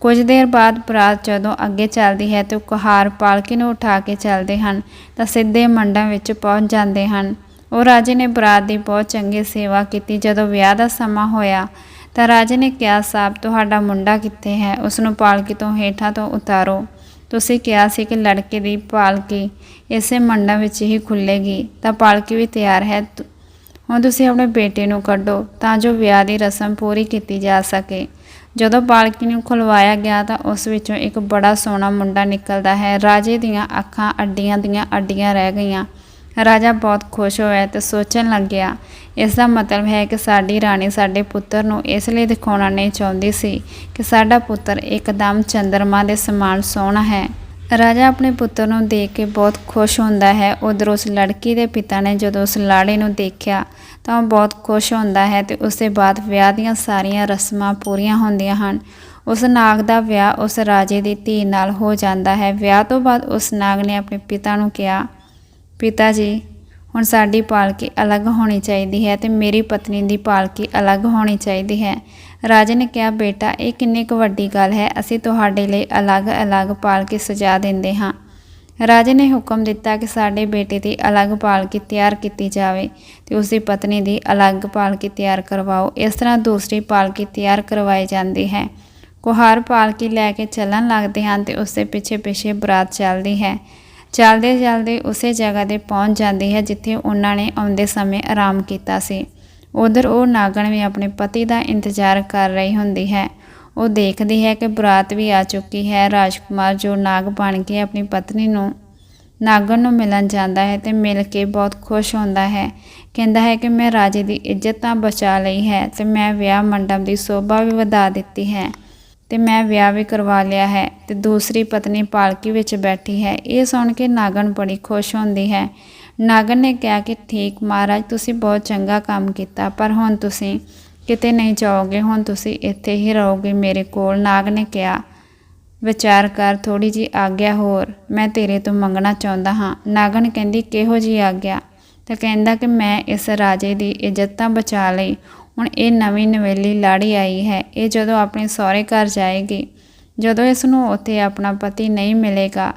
ਕੁਝ ਦੇਰ ਬਾਅਦ ਬਰਾਤ ਜਦੋਂ ਅੱਗੇ ਚੱਲਦੀ ਹੈ ਤੇ ਕੁਹਾਰ ਪਾਲਕੀ ਨੂੰ ਉਠਾ ਕੇ ਚੱਲਦੇ ਹਨ ਤਾਂ ਸਿੱਧੇ ਮੰਡਾਂ ਵਿੱਚ ਪਹੁੰਚ ਜਾਂਦੇ ਹਨ। ਉਹ ਰਾਜੇ ਨੇ ਬਰਾਤ ਦੀ ਬਹੁਤ ਚੰਗੀ ਸੇਵਾ ਕੀਤੀ। ਜਦੋਂ ਵਿਆਹ ਦਾ ਸਮਾਂ ਹੋਇਆ ਤਾਂ ਰਾਜੇ ਨੇ ਕਿਹਾ ਸਾਹਿਬ ਤੁਹਾਡਾ ਮੁੰਡਾ ਕਿੱਥੇ ਹੈ? ਉਸ ਨੂੰ ਪਾਲਕੀ ਤੋਂ ਹੇਠਾਂ ਤੋਂ ਉਤਾਰੋ। ਤੁਸੀਂ ਕਿਹਾ ਸੀ ਕਿ ਲੜਕੇ ਦੀ ਪਾਲਕੀ ਇਸੇ ਮੰਡਾਂ ਵਿੱਚ ਹੀ ਖੁੱਲੇਗੀ। ਤਾਂ ਪਾਲਕੀ ਵੀ ਤਿਆਰ ਹੈ। ਹੁਣ ਤੁਸੀਂ ਆਪਣੇ ਬੇਟੇ ਨੂੰ ਕੱਢੋ ਤਾਂ ਜੋ ਵਿਆਹ ਦੀ ਰਸਮ ਪੂਰੀ ਕੀਤੀ ਜਾ ਸਕੇ। ਜਦੋਂ ਪਾਲਕੀ ਨੂੰ ਖੁਲਵਾਇਆ ਗਿਆ ਤਾਂ ਉਸ ਵਿੱਚੋਂ ਇੱਕ ਬੜਾ ਸੋਹਣਾ ਮੁੰਡਾ ਨਿਕਲਦਾ ਹੈ। ਰਾਜੇ ਦੀਆਂ ਅੱਖਾਂ ਅੱਡੀਆਂ ਦੀਆਂ ਅੱਡੀਆਂ ਰਹਿ ਗਈਆਂ। ਰਾਜਾ ਬਹੁਤ ਖੁਸ਼ ਹੋਇਆ ਤੇ ਸੋਚਣ ਲੱਗਿਆ, ਇਸ ਦਾ ਮਤਲਬ ਹੈ ਕਿ ਸਾਡੀ ਰਾਣੀ ਸਾਡੇ ਪੁੱਤਰ ਨੂੰ ਇਸ ਲਈ ਦਿਖਾਉਣਾ ਨਹੀਂ ਚਾਹੁੰਦੀ ਸੀ ਕਿ ਸਾਡਾ ਪੁੱਤਰ ਇੱਕਦਮ ਚੰਦਰਮਾ ਦੇ ਸਮਾਨ ਸੋਹਣਾ ਹੈ। ਰਾਜਾ ਆਪਣੇ ਪੁੱਤਰ ਨੂੰ ਦੇਖ ਕੇ ਬਹੁਤ ਖੁਸ਼ ਹੁੰਦਾ ਹੈ। ਉਧਰ ਉਸ ਲੜਕੀ ਦੇ ਪਿਤਾ ਨੇ ਜਦੋਂ ਉਸ ਲਾੜੇ ਨੂੰ ਦੇਖਿਆ ਤਾਂ ਉਹ ਬਹੁਤ ਖੁਸ਼ ਹੁੰਦਾ ਹੈ ਤੇ ਉਸ ਦੇ ਬਾਅਦ ਵਿਆਹ ਦੀਆਂ ਸਾਰੀਆਂ ਰਸਮਾਂ ਪੂਰੀਆਂ ਹੁੰਦੀਆਂ ਹਨ। ਉਸ ਨਾਗ ਦਾ ਵਿਆਹ ਉਸ ਰਾਜੇ ਦੀ ਧੀ ਨਾਲ ਹੋ ਜਾਂਦਾ ਹੈ। ਵਿਆਹ ਤੋਂ ਬਾਅਦ ਉਸ ਨਾਗ ਨੇ ਆਪਣੇ ਪਿਤਾ ਨੂੰ ਕਿਹਾ, ਪਿਤਾ ਜੀ, ਹੁਣ ਸਾਡੀ ਪਾਲਕੀ ਅਲੱਗ ਹੋਣੀ ਚਾਹੀਦੀ ਹੈ ਤੇ ਮੇਰੀ ਪਤਨੀ ਦੀ ਪਾਲਕੀ ਅਲੱਗ ਹੋਣੀ ਚਾਹੀਦੀ ਹੈ। ਰਾਜੇ ਨੇ ਕਿਹਾ, ਬੇਟਾ, ਇਹ ਕਿੰਨੀ ਕੁ ਵੱਡੀ ਗੱਲ ਹੈ। ਅਸੀਂ ਤੁਹਾਡੇ ਲਈ ਅਲੱਗ-ਅਲੱਗ ਪਾਲਕੀ ਸਜਾ ਦਿੰਦੇ ਹਾਂ। ਰਾਜੇ ਨੇ ਹੁਕਮ ਦਿੱਤਾ ਕਿ ਸਾਡੇ ਬੇਟੇ ਦੀ ਅਲੱਗ ਪਾਲਕੀ ਤਿਆਰ ਕੀਤੀ ਜਾਵੇ ਤੇ ਉਸ ਦੀ ਪਤਨੀ ਦੀ ਅਲੱਗ ਪਾਲਕੀ ਤਿਆਰ ਕਰਵਾਓ। ਇਸ ਤਰ੍ਹਾਂ ਦੂਸਰੀ ਪਾਲਕੀ ਤਿਆਰ ਕਰਵਾਈ ਜਾਂਦੀ ਹੈ। ਕੁਹਾਰ ਪਾਲਕੀ ਲੈ ਕੇ ਚੱਲਣ ਲੱਗਦੇ ਹਨ ਤੇ ਉਸ ਦੇ ਪਿੱਛੇ-ਪਿੱਛੇ ਬਰਾਤ ਚੱਲਦੀ ਹੈ। ਚੱਲਦੇ ਚੱਲਦੇ ਉਸੇ ਜਗ੍ਹਾ ਤੇ ਪਹੁੰਚ ਜਾਂਦੀ ਹੈ ਜਿੱਥੇ ਉਹਨਾਂ ਨੇ ਆਉਂਦੇ ਸਮੇਂ ਆਰਾਮ ਕੀਤਾ ਸੀ। ਉਧਰ ਉਹ ਨਾਗਣ ਵੀ ਆਪਣੇ ਪਤੀ ਦਾ ਇੰਤਜ਼ਾਰ ਕਰ ਰਹੀ ਹੁੰਦੀ ਹੈ। ਉਹ ਦੇਖਦੀ ਹੈ ਕਿ ਬਰਾਤ ਵੀ ਆ ਚੁੱਕੀ ਹੈ। ਰਾਜਕੁਮਾਰ ਜੋ ਨਾਗ ਬਣ ਕੇ ਆਪਣੀ ਪਤਨੀ ਨੂੰ, ਨਾਗਣ ਨੂੰ ਮਿਲਣ ਜਾਂਦਾ ਹੈ ਤੇ ਮਿਲ ਕੇ ਬਹੁਤ ਖੁਸ਼ ਹੁੰਦਾ ਹੈ। ਕਹਿੰਦਾ ਹੈ ਕਿ ਮੈਂ ਰਾਜੇ ਦੀ ਇੱਜ਼ਤ ਤਾਂ ਬਚਾ ਲਈ ਹੈ ਤੇ ਮੈਂ ਵਿਆਹ ਮੰਡਪ ਦੀ ਸ਼ੋਭਾ ਵੀ ਵਧਾ ਦਿੱਤੀ ਹੈ ਤੇ ਮੈਂ ਵਿਆਹ ਵੀ ਕਰਵਾ ਲਿਆ ਹੈ ਤੇ ਦੂਸਰੀ ਪਤਨੀ ਪਾਲਕੀ ਵਿੱਚ ਬੈਠੀ ਹੈ। ਇਹ ਸੁਣ ਕੇ ਨਾਗਣ ਬੜੀ ਖੁਸ਼ ਹੁੰਦੀ ਹੈ। ਨਾਗਨ ਨੇ ਕਿਹਾ ਕਿ ਠੀਕ ਮਹਾਰਾਜ, ਤੁਸੀਂ ਬਹੁਤ ਚੰਗਾ ਕੰਮ ਕੀਤਾ, ਪਰ ਹੁਣ ਤੁਸੀਂ ਕਿਤੇ ਨਹੀਂ ਜਾਓਗੇ, ਹੁਣ ਤੁਸੀਂ ਇੱਥੇ ਹੀ ਰਹੋਗੇ ਮੇਰੇ ਕੋਲ। ਨਾਗ ਨੇ ਕਿਹਾ, ਵਿਚਾਰ ਕਰ ਥੋੜੀ ਜੀ ਆਗਿਆ ਹੋਰ, ਮੈਂ ਤੇਰੇ ਤੋਂ ਮੰਗਣਾ ਚਾਹੁੰਦਾ ਹਾਂ। ਨਾਗਨ ਕਹਿੰਦੀ, ਕਿਹੋ ਜੀ ਆਗਿਆ? ਤਾਂ ਕਹਿੰਦਾ ਕਿ ਮੈਂ ਇਸ ਰਾਜੇ ਦੀ ਇੱਜ਼ਤ ਤਾਂ ਬਚਾ ਲਈ। ਹੁਣ ਇਹ ਨਵੀਂ ਨਵੇਲੀ ਲਾੜੀ ਆਈ ਹੈ। ਇਹ ਜਦੋਂ ਆਪਣੇ ਸਹੁਰੇ ਘਰ ਜਾਏਗੀ, ਜਦੋਂ ਇਸ ਨੂੰ ਉੱਥੇ ਆਪਣਾ ਪਤੀ ਨਹੀਂ ਮਿਲੇਗਾ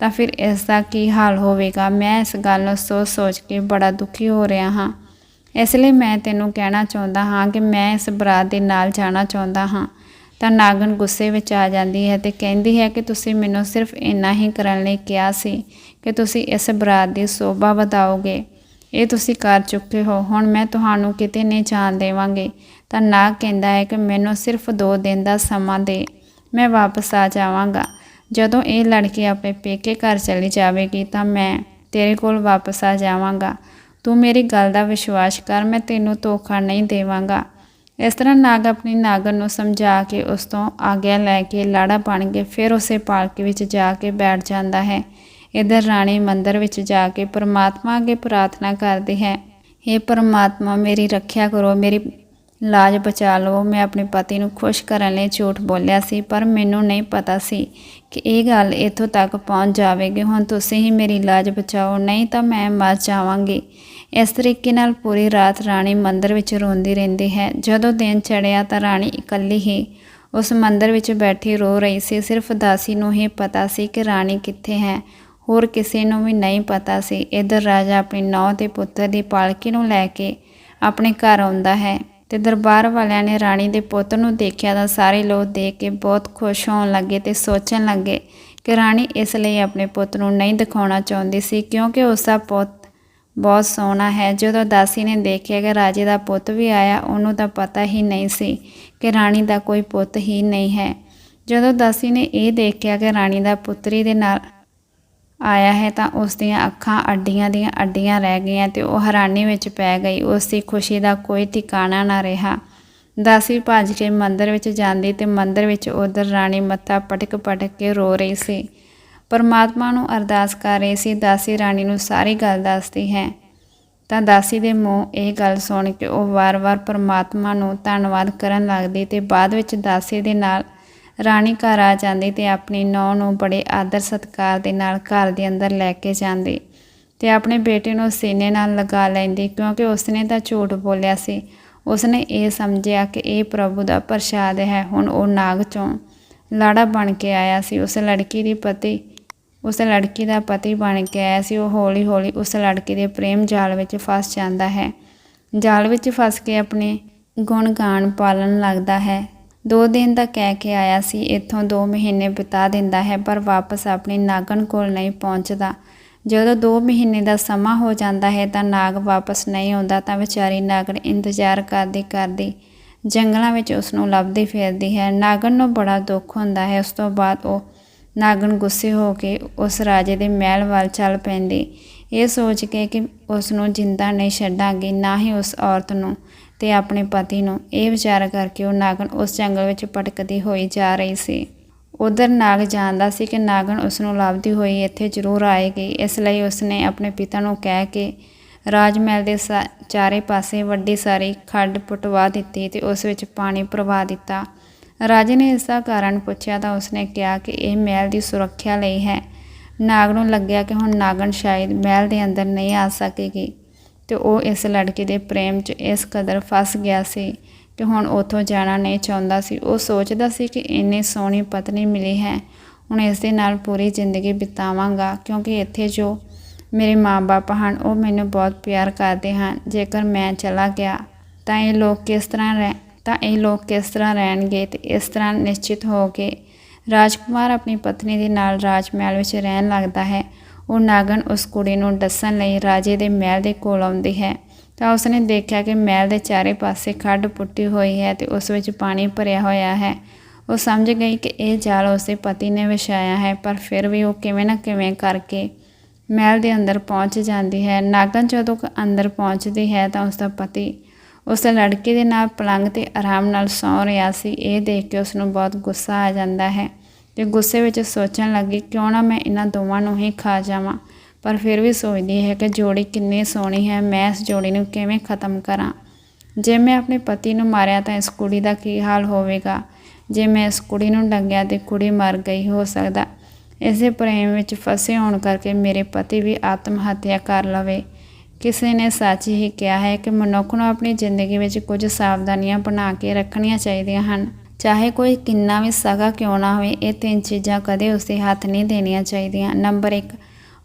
ਤਾਂ ਫਿਰ ਇਸ ਦਾ ਕੀ ਹਾਲ ਹੋਵੇਗਾ? ਮੈਂ ਇਸ ਗੱਲ ਨੂੰ ਸੋਚ ਸੋਚ ਕੇ ਬੜਾ ਦੁਖੀ ਹੋ ਰਿਹਾ ਹਾਂ। ਇਸ ਲਈ ਮੈਂ ਤੈਨੂੰ ਕਹਿਣਾ ਚਾਹੁੰਦਾ ਹਾਂ ਕਿ ਮੈਂ ਇਸ ਬਰਾਤ ਦੇ ਨਾਲ ਜਾਣਾ ਚਾਹੁੰਦਾ ਹਾਂ। ਤਾਂ ਨਾਗਨ ਗੁੱਸੇ ਵਿੱਚ ਆ ਜਾਂਦੀ ਹੈ ਤੇ ਕਹਿੰਦੀ ਹੈ ਕਿ ਤੁਸੀਂ ਮੈਨੂੰ ਸਿਰਫ ਇੰਨਾ ਹੀ ਕਰਨ ਲਈ ਕਿਹਾ ਸੀ ਕਿ ਤੁਸੀਂ ਇਸ ਬਰਾਤ ਦੀ ਸ਼ੋਭਾ ਵਧਾਓਗੇ। ਇਹ ਤੁਸੀਂ ਕਰ ਚੁੱਕੇ ਹੋ। ਹੁਣ ਮੈਂ ਤੁਹਾਨੂੰ ਕਿਤੇ ਨਹੀਂ ਜਾਣ ਦੇਵਾਂਗੀ। ਤਾਂ ਨਾਗ ਕਹਿੰਦਾ ਹੈ ਕਿ ਮੈਨੂੰ ਸਿਰਫ 2 ਦਿਨ ਦਾ ਸਮਾਂ ਦੇ। ਮੈਂ ਵਾਪਸ ਆ ਜਾਵਾਂਗਾ। ਜਦੋਂ ਇਹ ਲੜਕੀ ਆਪਣੇ ਪੇਕੇ ਘਰ ਚਲੀ ਜਾਵੇਗੀ ਤਾਂ ਮੈਂ ਤੇਰੇ ਕੋਲ ਵਾਪਸ ਆ ਜਾਵਾਂਗਾ। ਤੂੰ ਮੇਰੀ ਗੱਲ ਦਾ ਵਿਸ਼ਵਾਸ ਕਰ, ਮੈਂ ਤੈਨੂੰ ਧੋਖਾ ਨਹੀਂ ਦੇਵਾਂਗਾ। ਇਸ ਤਰ੍ਹਾਂ ਨਾਗ ਆਪਣੀ ਨਾਗਨ ਨੂੰ ਸਮਝਾ ਕੇ ਉਸ ਤੋਂ ਆਗਿਆ ਲੈ ਕੇ ਲਾੜਾ ਬਣ ਕੇ ਫਿਰ ਉਸੇ ਪਾਲਕੀ ਵਿੱਚ ਜਾ ਕੇ ਬੈਠ ਜਾਂਦਾ ਹੈ। ਇਧਰ ਰਾਣੀ ਮੰਦਰ ਵਿੱਚ ਜਾ ਕੇ ਪਰਮਾਤਮਾ ਅੱਗੇ ਪ੍ਰਾਰਥਨਾ ਕਰਦੀ ਹੈ हे ਪਰਮਾਤਮਾ, ਮੇਰੀ ਰੱਖਿਆ ਕਰੋ, ਮੇਰੀ ਲਾਜ ਬਚਾ ਲਓ ਮੈਂ ਆਪਣੇ ਪਤੀ ਨੂੰ ਖੁਸ਼ ਕਰਨ ਲਈ ਝੂਠ ਬੋਲਿਆ ਸੀ, ਪਰ ਮੈਨੂੰ ਨਹੀਂ ਪਤਾ ਸੀ ਕਿ ਇਹ ਗੱਲ ਇੱਥੋਂ ਤੱਕ ਪਹੁੰਚ ਜਾਵੇਗੀ। ਹੁਣ ਤੁਸੀਂ ਹੀ ਮੇਰੀ ਲਾਜ ਬਚਾਓ ਨਹੀਂ ਤਾਂ ਮੈਂ ਮਰ ਜਾਵਾਂਗੀ। ਇਸ ਤਰੀਕੇ ਨਾਲ ਪੂਰੀ ਰਾਤ ਰਾਣੀ ਮੰਦਰ ਵਿੱਚ ਰੋਂਦੀ ਰਹਿੰਦੀ ਹੈ। ਜਦੋਂ ਦਿਨ ਚੜ੍ਹਿਆ ਤਾਂ ਰਾਣੀ ਇਕੱਲੀ ਹੀ ਉਸ ਮੰਦਰ ਵਿੱਚ ਬੈਠੀ ਰੋ ਰਹੀ ਸੀ। ਸਿਰਫ ਦਾਸੀ ਨੂੰ ਹੀ ਪਤਾ ਸੀ ਕਿ ਰਾਣੀ ਕਿੱਥੇ ਹੈ। ਹੋਰ ਕਿਸੇ ਨੂੰ ਵੀ ਨਹੀਂ ਪਤਾ ਸੀ। ਇਧਰ ਰਾਜਾ ਆਪਣੀ ਨੌ ਤੇ ਪੁੱਤਰ ਦੀ ਪਾਲਕੀ ਨੂੰ ਲੈ ਕੇ ਆਪਣੇ ਘਰ ਆਉਂਦਾ ਹੈ। ਤੇ ਦਰਬਾਰ ਵਾਲਿਆਂ ਨੇ ਰਾਣੀ ਦੇ ਪੁੱਤ ਨੂੰ ਦੇਖਿਆ ਤਾਂ ਸਾਰੇ ਲੋਕ ਦੇਖ ਕੇ ਬਹੁਤ ਖੁਸ਼ ਹੋਣ ਲੱਗੇ ਤੇ ਸੋਚਣ ਲੱਗੇ ਕਿ ਰਾਣੀ ਇਸ ਲਈ ਆਪਣੇ ਪੁੱਤ ਨੂੰ ਨਹੀਂ ਦਿਖਾਉਣਾ ਚਾਹੁੰਦੀ ਸੀ, ਕਿਉਂਕਿ ਉਸ ਦਾ ਪੁੱਤ ਬਹੁਤ ਸੋਹਣਾ ਹੈ। ਜਦੋਂ ਦਾਸੀ ਨੇ ਦੇਖਿਆ ਕਿ ਰਾਜੇ ਦਾ ਪੁੱਤ ਵੀ ਆਇਆ, ਉਹਨੂੰ ਤਾਂ ਪਤਾ ਹੀ ਨਹੀਂ ਸੀ ਕਿ ਰਾਣੀ ਦਾ ਕੋਈ ਪੁੱਤ ਹੀ ਨਹੀਂ ਹੈ। ਜਦੋਂ ਦਾਸੀ ਨੇ ਇਹ ਦੇਖਿਆ ਕਿ ਰਾਣੀ ਦਾ ਪੁੱਤਰੀ ਦੇ ਨਾਲ ਆਇਆ ਹੈ ਤਾਂ ਉਸ ਦੀਆਂ ਅੱਖਾਂ ਅੱਡੀਆਂ ਦੀਆਂ ਅੱਡੀਆਂ ਰਹਿ ਗਈਆਂ ਤੇ ਉਹ ਹੈਰਾਨੀ ਵਿੱਚ ਪੈ ਗਈ। ਉਸ ਦੀ ਖੁਸ਼ੀ ਦਾ ਕੋਈ ਠਿਕਾਣਾ ਨਾ ਰਿਹਾ। ਦਾਸੀ ਭੱਜ ਕੇ ਮੰਦਰ ਵਿੱਚ ਜਾਂਦੀ ਤੇ ਮੰਦਰ ਵਿੱਚ ਉਧਰ ਰਾਣੀ ਮੱਥਾ ਪਟਕ ਪਟਕ ਕੇ ਰੋ ਰਹੀ ਸੀ। ਪਰਮਾਤਮਾ ਨੂੰ ਅਰਦਾਸ ਕਰ ਰਹੀ ਸੀ, ਦਾਸੀ ਰਾਣੀ ਨੂੰ ਸਾਰੀ ਗੱਲ ਦੱਸਦੀ ਹੈ। ਤਾਂ ਦਾਸੀ ਦੇ ਮੂੰਹ ਇਹ ਗੱਲ ਸੁਣ ਕੇ ਉਹ ਵਾਰ-ਵਾਰ ਪਰਮਾਤਮਾ ਨੂੰ ਧੰਨਵਾਦ ਕਰਨ ਲੱਗਦੀ ਤੇ ਬਾਅਦ ਵਿੱਚ ਦਾਸੀ ਦੇ ਨਾਲ ਰਾਣੀ ਘਰ ਆ ਜਾਂਦੀ ਤੇ ਆਪਣੀ ਨੌਂ ਨੂੰ ਬੜੇ ਆਦਰ ਸਤਿਕਾਰ ਦੇ ਨਾਲ ਘਰ ਦੇ ਅੰਦਰ ਲੈ ਕੇ ਜਾਂਦੀ ਤੇ ਆਪਣੇ ਬੇਟੇ ਨੂੰ ਸੀਨੇ ਨਾਲ ਲਗਾ ਲੈਂਦੀ ਕਿਉਂਕਿ ਉਸਨੇ ਤਾਂ ਝੂਠ ਬੋਲਿਆ ਸੀ। ਉਸਨੇ ਇਹ ਸਮਝਿਆ ਕਿ ਇਹ ਪ੍ਰਭੂ ਦਾ ਪ੍ਰਸ਼ਾਦ ਹੈ। ਹੁਣ ਉਹ ਨਾਗ ਚੋਂ ਲਾੜਾ ਬਣ ਕੇ ਆਇਆ ਸੀ। ਉਸ ਲੜਕੀ ਦੀ ਪਤੀ, ਉਸ ਲੜਕੀ ਦਾ ਪਤੀ ਬਣ ਕੇ ਆਇਆ ਸੀ। ਉਹ ਹੌਲੀ-ਹੌਲੀ ਉਸ ਲੜਕੀ ਦੇ ਪ੍ਰੇਮ ਜਾਲ ਵਿੱਚ ਫਸ ਜਾਂਦਾ ਹੈ। ਜਾਲ ਵਿੱਚ ਫਸ ਕੇ ਆਪਣੇ ਗੁਣ ਗਾਣ ਪਾਲਣ ਲੱਗਦਾ ਹੈ। ਦੋ ਦਿਨ ਦਾ ਕਹਿ ਕੇ ਆਇਆ ਸੀ, ਇੱਥੋਂ ਦੋ ਮਹੀਨੇ ਬਿਤਾ ਦਿੰਦਾ ਹੈ, ਪਰ ਵਾਪਸ ਆਪਣੀ ਨਾਗਣ ਕੋਲ ਨਹੀਂ ਪਹੁੰਚਦਾ। ਜਦੋਂ 2 ਮਹੀਨੇ ਦਾ ਸਮਾਂ ਹੋ ਜਾਂਦਾ ਹੈ, ਤਾਂ ਨਾਗ ਵਾਪਸ ਨਹੀਂ ਆਉਂਦਾ, ਤਾਂ ਵਿਚਾਰੀ ਨਾਗਣ ਇੰਤਜ਼ਾਰ ਕਰਦੀ ਕਰਦੀ ਜੰਗਲਾਂ ਵਿੱਚ ਉਸ ਨੂੰ ਲੱਭਦੀ ਫਿਰਦੀ ਹੈ। ਨਾਗਣ ਨੂੰ ਬੜਾ ਦੁੱਖ ਹੁੰਦਾ ਹੈ। ਉਸ ਤੋਂ ਬਾਅਦ ਉਹ ਨਾਗਣ ਗੁੱਸੇ ਹੋ ਕੇ ਉਸ ਰਾਜੇ ਦੇ ਮਹਿਲ ਵੱਲ ਚੱਲ ਪੈਂਦੀ। ਇਹ ਸੋਚ ਕੇ ਕਿ ਉਸ ਨੂੰ ਜਿੰਦਾ ਨਹੀਂ ਛੱਡਾਂਗੀ, ਨਾ ਹੀ ਉਸ ਔਰਤ ਨੂੰ ਤੇ ਆਪਣੇ ਪਤੀ ਨੂੰ ਇਹ ਵਿਚਾਰ ਕਰਕੇ ਉਹ ਨਾਗਣ ਉਸ ਜੰਗਲ ਵਿੱਚ ਭਟਕਦੀ ਹੋਈ ਜਾ ਰਹੀ ਸੀ। ਉਧਰ ਨਾਗ ਜਾਣਦਾ ਸੀ ਕਿ ਨਾਗਣ ਉਸ ਨੂੰ ਲੱਭਦੀ ਹੋਈ ਇੱਥੇ ਜ਼ਰੂਰ ਆਏਗੀ। ਇਸ ਲਈ ਉਸਨੇ ਆਪਣੇ ਪਿਤਾ ਨੂੰ ਕਹਿ ਕੇ ਰਾਜ ਮਹਿਲ ਦੇ ਸਾ- ਚਾਰੇ ਪਾਸੇ ਵੱਡੀ ਸਾਰੀ ਖੱਡ ਪੁੱਟਵਾ ਦਿੱਤੀ ਤੇ ਉਸ ਵਿੱਚ ਪਾਣੀ ਪ੍ਰਵਾ ਦਿੱਤਾ। ਰਾਜੇ ਨੇ ਇਸ ਦਾ ਕਾਰਨ ਪੁੱਛਿਆ ਤਾਂ ਉਸਨੇ ਕਿਹਾ ਕਿ ਇਹ ਮਹਿਲ ਦੀ ਸੁਰੱਖਿਆ ਲਈ ਹੈ। ਨਾਗ ਨੂੰ ਲੱਗਿਆ ਕਿ ਹੁਣ ਨਾਗਣ ਸ਼ਾਇਦ ਮਹਿਲ ਦੇ ਅੰਦਰ ਨਹੀਂ ਆ ਸਕੇਗੀ। ਤੇ ਉਹ ਇਸ ਲੜਕੀ ਦੇ ਪ੍ਰੇਮ 'ਚ ਇਸ ਕਦਰ ਫਸ ਗਿਆ ਸੀ ਕਿ ਹੁਣ ਉਥੋਂ ਜਾਣਾ ਨਹੀਂ ਚਾਹੁੰਦਾ ਸੀ। ਉਹ ਸੋਚਦਾ ਸੀ ਕਿ ਇੰਨੀ ਸੋਹਣੀ ਪਤਨੀ ਮਿਲੀ ਹੈ। ਹੁਣ ਇਸ ਦੇ ਨਾਲ ਪੂਰੀ ਜ਼ਿੰਦਗੀ ਬਿਤਾਵਾਂਗਾ, ਕਿਉਂਕਿ ਇੱਥੇ ਜੋ ਮੇਰੇ ਮਾਪੇ ਹਨ, ਉਹ ਮੈਨੂੰ ਬਹੁਤ ਪਿਆਰ ਕਰਦੇ ਹਨ। ਜੇਕਰ ਮੈਂ ਚਲਾ ਗਿਆ, ਤਾਂ ਇਹ ਲੋਕ ਕਿਸ ਤਰ੍ਹਾਂ ਰਹਿ, ਤਾਂ ਇਹ ਲੋਕ ਕਿਸ ਤਰ੍ਹਾਂ ਰਹਿਣਗੇ ਤੇ ਇਸ ਤਰ੍ਹਾਂ ਨਿਸ਼ਚਿਤ ਹੋ ਕੇ ਰਾਜਕੁਮਾਰ ਆਪਣੀ ਪਤਨੀ ਦੇ ਨਾਲ ਰਾਜ ਮਹਿਲ ਵਿੱਚ ਰਹਿਣ ਲੱਗਦਾ ਹੈ। ਉਹ ਨਾਗਨ ਉਸ ਕੁੜੀ ਨੂੰ ਦੱਸਣ ਲਈ ਰਾਜੇ ਦੇ ਮਹਿਲ ਦੇ ਕੋਲ ਆਉਂਦੀ ਹੈ। ਤਾਂ ਉਸਨੇ ਦੇਖਿਆ ਕਿ ਮਹਿਲ ਦੇ ਚਾਰੇ ਪਾਸੇ ਖੱਡ ਪੁੱਟੀ ਹੋਈ ਹੈ ਤੇ ਉਸ ਵਿੱਚ ਪਾਣੀ ਭਰਿਆ ਹੋਇਆ ਹੈ। ਉਹ ਸਮਝ ਗਈ ਕਿ ਇਹ ਜਾਲ ਉਸਦੇ ਪਤੀ ਨੇ ਵਿਛਾਇਆ ਹੈ, ਪਰ ਫਿਰ ਵੀ ਉਹ ਕਿਵੇਂ ਨਾ ਕਿਵੇਂ ਕਰਕੇ ਮਹਿਲ ਦੇ ਅੰਦਰ ਪਹੁੰਚ ਜਾਂਦੀ ਹੈ। ਨਾਗਨ ਜਦੋਂ ਅੰਦਰ ਪਹੁੰਚਦੀ ਹੈ ਤਾਂ ਉਸਦਾ ਪਤੀ ਉਸ ਲੜਕੇ ਦੇ ਨਾਲ ਪਲੰਗ ਤੇ ਆਰਾਮ ਨਾਲ ਸੌਂ ਰਿਹਾ ਸੀ। ਇਹ ਦੇਖ ਕੇ ਉਸ ਨੂੰ ਬਹੁਤ ਗੁੱਸਾ ਆ ਜਾਂਦਾ ਹੈ। ਤੇ ਗੁੱਸੇ ਵਿੱਚ ਸੋਚਣ ਲੱਗੀ, ਕਿਉਂ ਨਾ ਮੈਂ ਇਹਨਾਂ ਦੋਵਾਂ ਨੂੰ ਹੀ ਖਾ ਜਾਵਾਂ? ਪਰ ਫਿਰ ਵੀ ਸੋਚਦੀ ਹੈ ਕਿ ਜੋੜੀ ਕਿੰਨੀ ਸੋਹਣੀ ਹੈ, ਮੈਂ ਇਸ ਜੋੜੀ ਨੂੰ ਕਿਵੇਂ ਖਤਮ ਕਰਾਂ? ਜੇ ਮੈਂ ਆਪਣੇ ਪਤੀ ਨੂੰ ਮਾਰਿਆ ਤਾਂ ਇਸ ਕੁੜੀ ਦਾ ਕੀ ਹਾਲ ਹੋਵੇਗਾ? ਜੇ ਮੈਂ ਇਸ ਕੁੜੀ ਨੂੰ ਡੰਗਿਆ ਤੇ ਕੁੜੀ ਮਰ ਗਈ, ਹੋ ਸਕਦਾ ਇਸੇ ਪ੍ਰੇਮ ਵਿੱਚ ਫਸੇ ਹੋਣ ਕਰਕੇ ਮੇਰੇ ਪਤੀ ਵੀ ਆਤਮ ਹੱਤਿਆ ਕਰ ਲਵੇ। ਕਿਸੇ ਨੇ ਸੱਚ ਹੀ ਕਿਹਾ ਹੈ ਕਿ ਮਨੁੱਖ ਨੂੰ ਆਪਣੀ ਜ਼ਿੰਦਗੀ ਵਿੱਚ ਕੁਝ ਸਾਵਧਾਨੀਆਂ ਬਣਾ ਕੇ ਰੱਖਣੀਆਂ ਚਾਹੀਦੀਆਂ ਹਨ। ਚਾਹੇ ਕੋਈ ਕਿੰਨਾ ਵੀ ਸਗਾ ਕਿਉਂ ਨਾ ਹੋਵੇ, ਇਹ ਤਿੰਨ ਚੀਜ਼ਾਂ ਕਦੇ ਉਸਦੇ ਹੱਥ ਨਹੀਂ ਦੇਣੀਆਂ ਚਾਹੀਦੀਆਂ। ਨੰਬਰ 1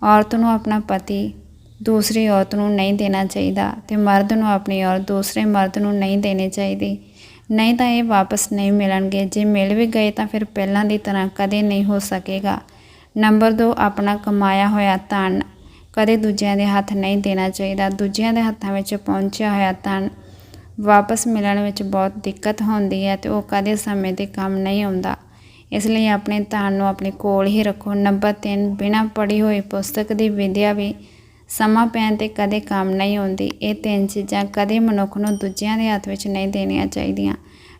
ਔਰਤ ਨੂੰ ਆਪਣਾ ਪਤੀ ਦੂਸਰੀ ਔਰਤ ਨੂੰ ਨਹੀਂ ਦੇਣਾ ਚਾਹੀਦਾ ਤੇ ਮਰਦ ਨੂੰ ਆਪਣੀ ਔਰਤ ਦੂਸਰੇ ਮਰਦ ਨੂੰ ਨਹੀਂ ਦੇਣੀ ਚਾਹੀਦੀ। ਨਹੀਂ ਤਾਂ ਇਹ ਵਾਪਸ ਨਹੀਂ ਮਿਲਣਗੇ। ਜੇ ਮਿਲ ਵੀ ਗਏ ਤਾਂ ਫਿਰ ਪਹਿਲਾਂ ਦੀ ਤਰ੍ਹਾਂ ਕਦੇ ਨਹੀਂ ਹੋ ਸਕੇਗਾ। ਨੰਬਰ 2 ਆਪਣਾ ਕਮਾਇਆ ਹੋਇਆ ਧਨ। ਕਦੇ ਦੂਜਿਆਂ ਦੇ ਹੱਥ ਨਹੀਂ ਦੇਣਾ ਚਾਹੀਦਾ। ਦੂਜਿਆਂ ਦੇ ਹੱਥਾਂ ਵਿੱਚ ਪਹੁੰਚਿਆ ਹੋਇਆ ਧਨ ਵਾਪਸ ਮਿਲਣ ਵਿੱਚ ਬਹੁਤ ਦਿੱਕਤ ਹੁੰਦੀ ਹੈ ਤੇ ਉਹ ਕਦੇ ਸਮੇਂ ਤੇ ਕੰਮ ਨਹੀਂ ਆਉਂਦਾ। ਇਸ ਲਈ ਆਪਣੇ ਧਨ ਨੂੰ ਆਪਣੇ ਕੋਲ ਹੀ ਰੱਖੋ। ਨੰਬਰ 3 ਬਿਨਾਂ ਪੜ੍ਹੀ ਹੋਈ ਪੁਸਤਕ ਦੀ ਵਿਦਿਆ ਵੀ ਸਮਾਂ ਪੈਣ ਤੇ ਕਦੇ ਕੰਮ ਨਹੀਂ ਆਉਂਦੀ। ਇਹ ਤਿੰਨ ਚੀਜ਼ਾਂ ਕਦੇ ਮਨੁੱਖ ਨੂੰ ਦੂਜਿਆਂ ਦੇ ਹੱਥ ਵਿੱਚ ਨਹੀਂ ਦੇਣੀਆਂ ਚਾਹੀਦੀਆਂ।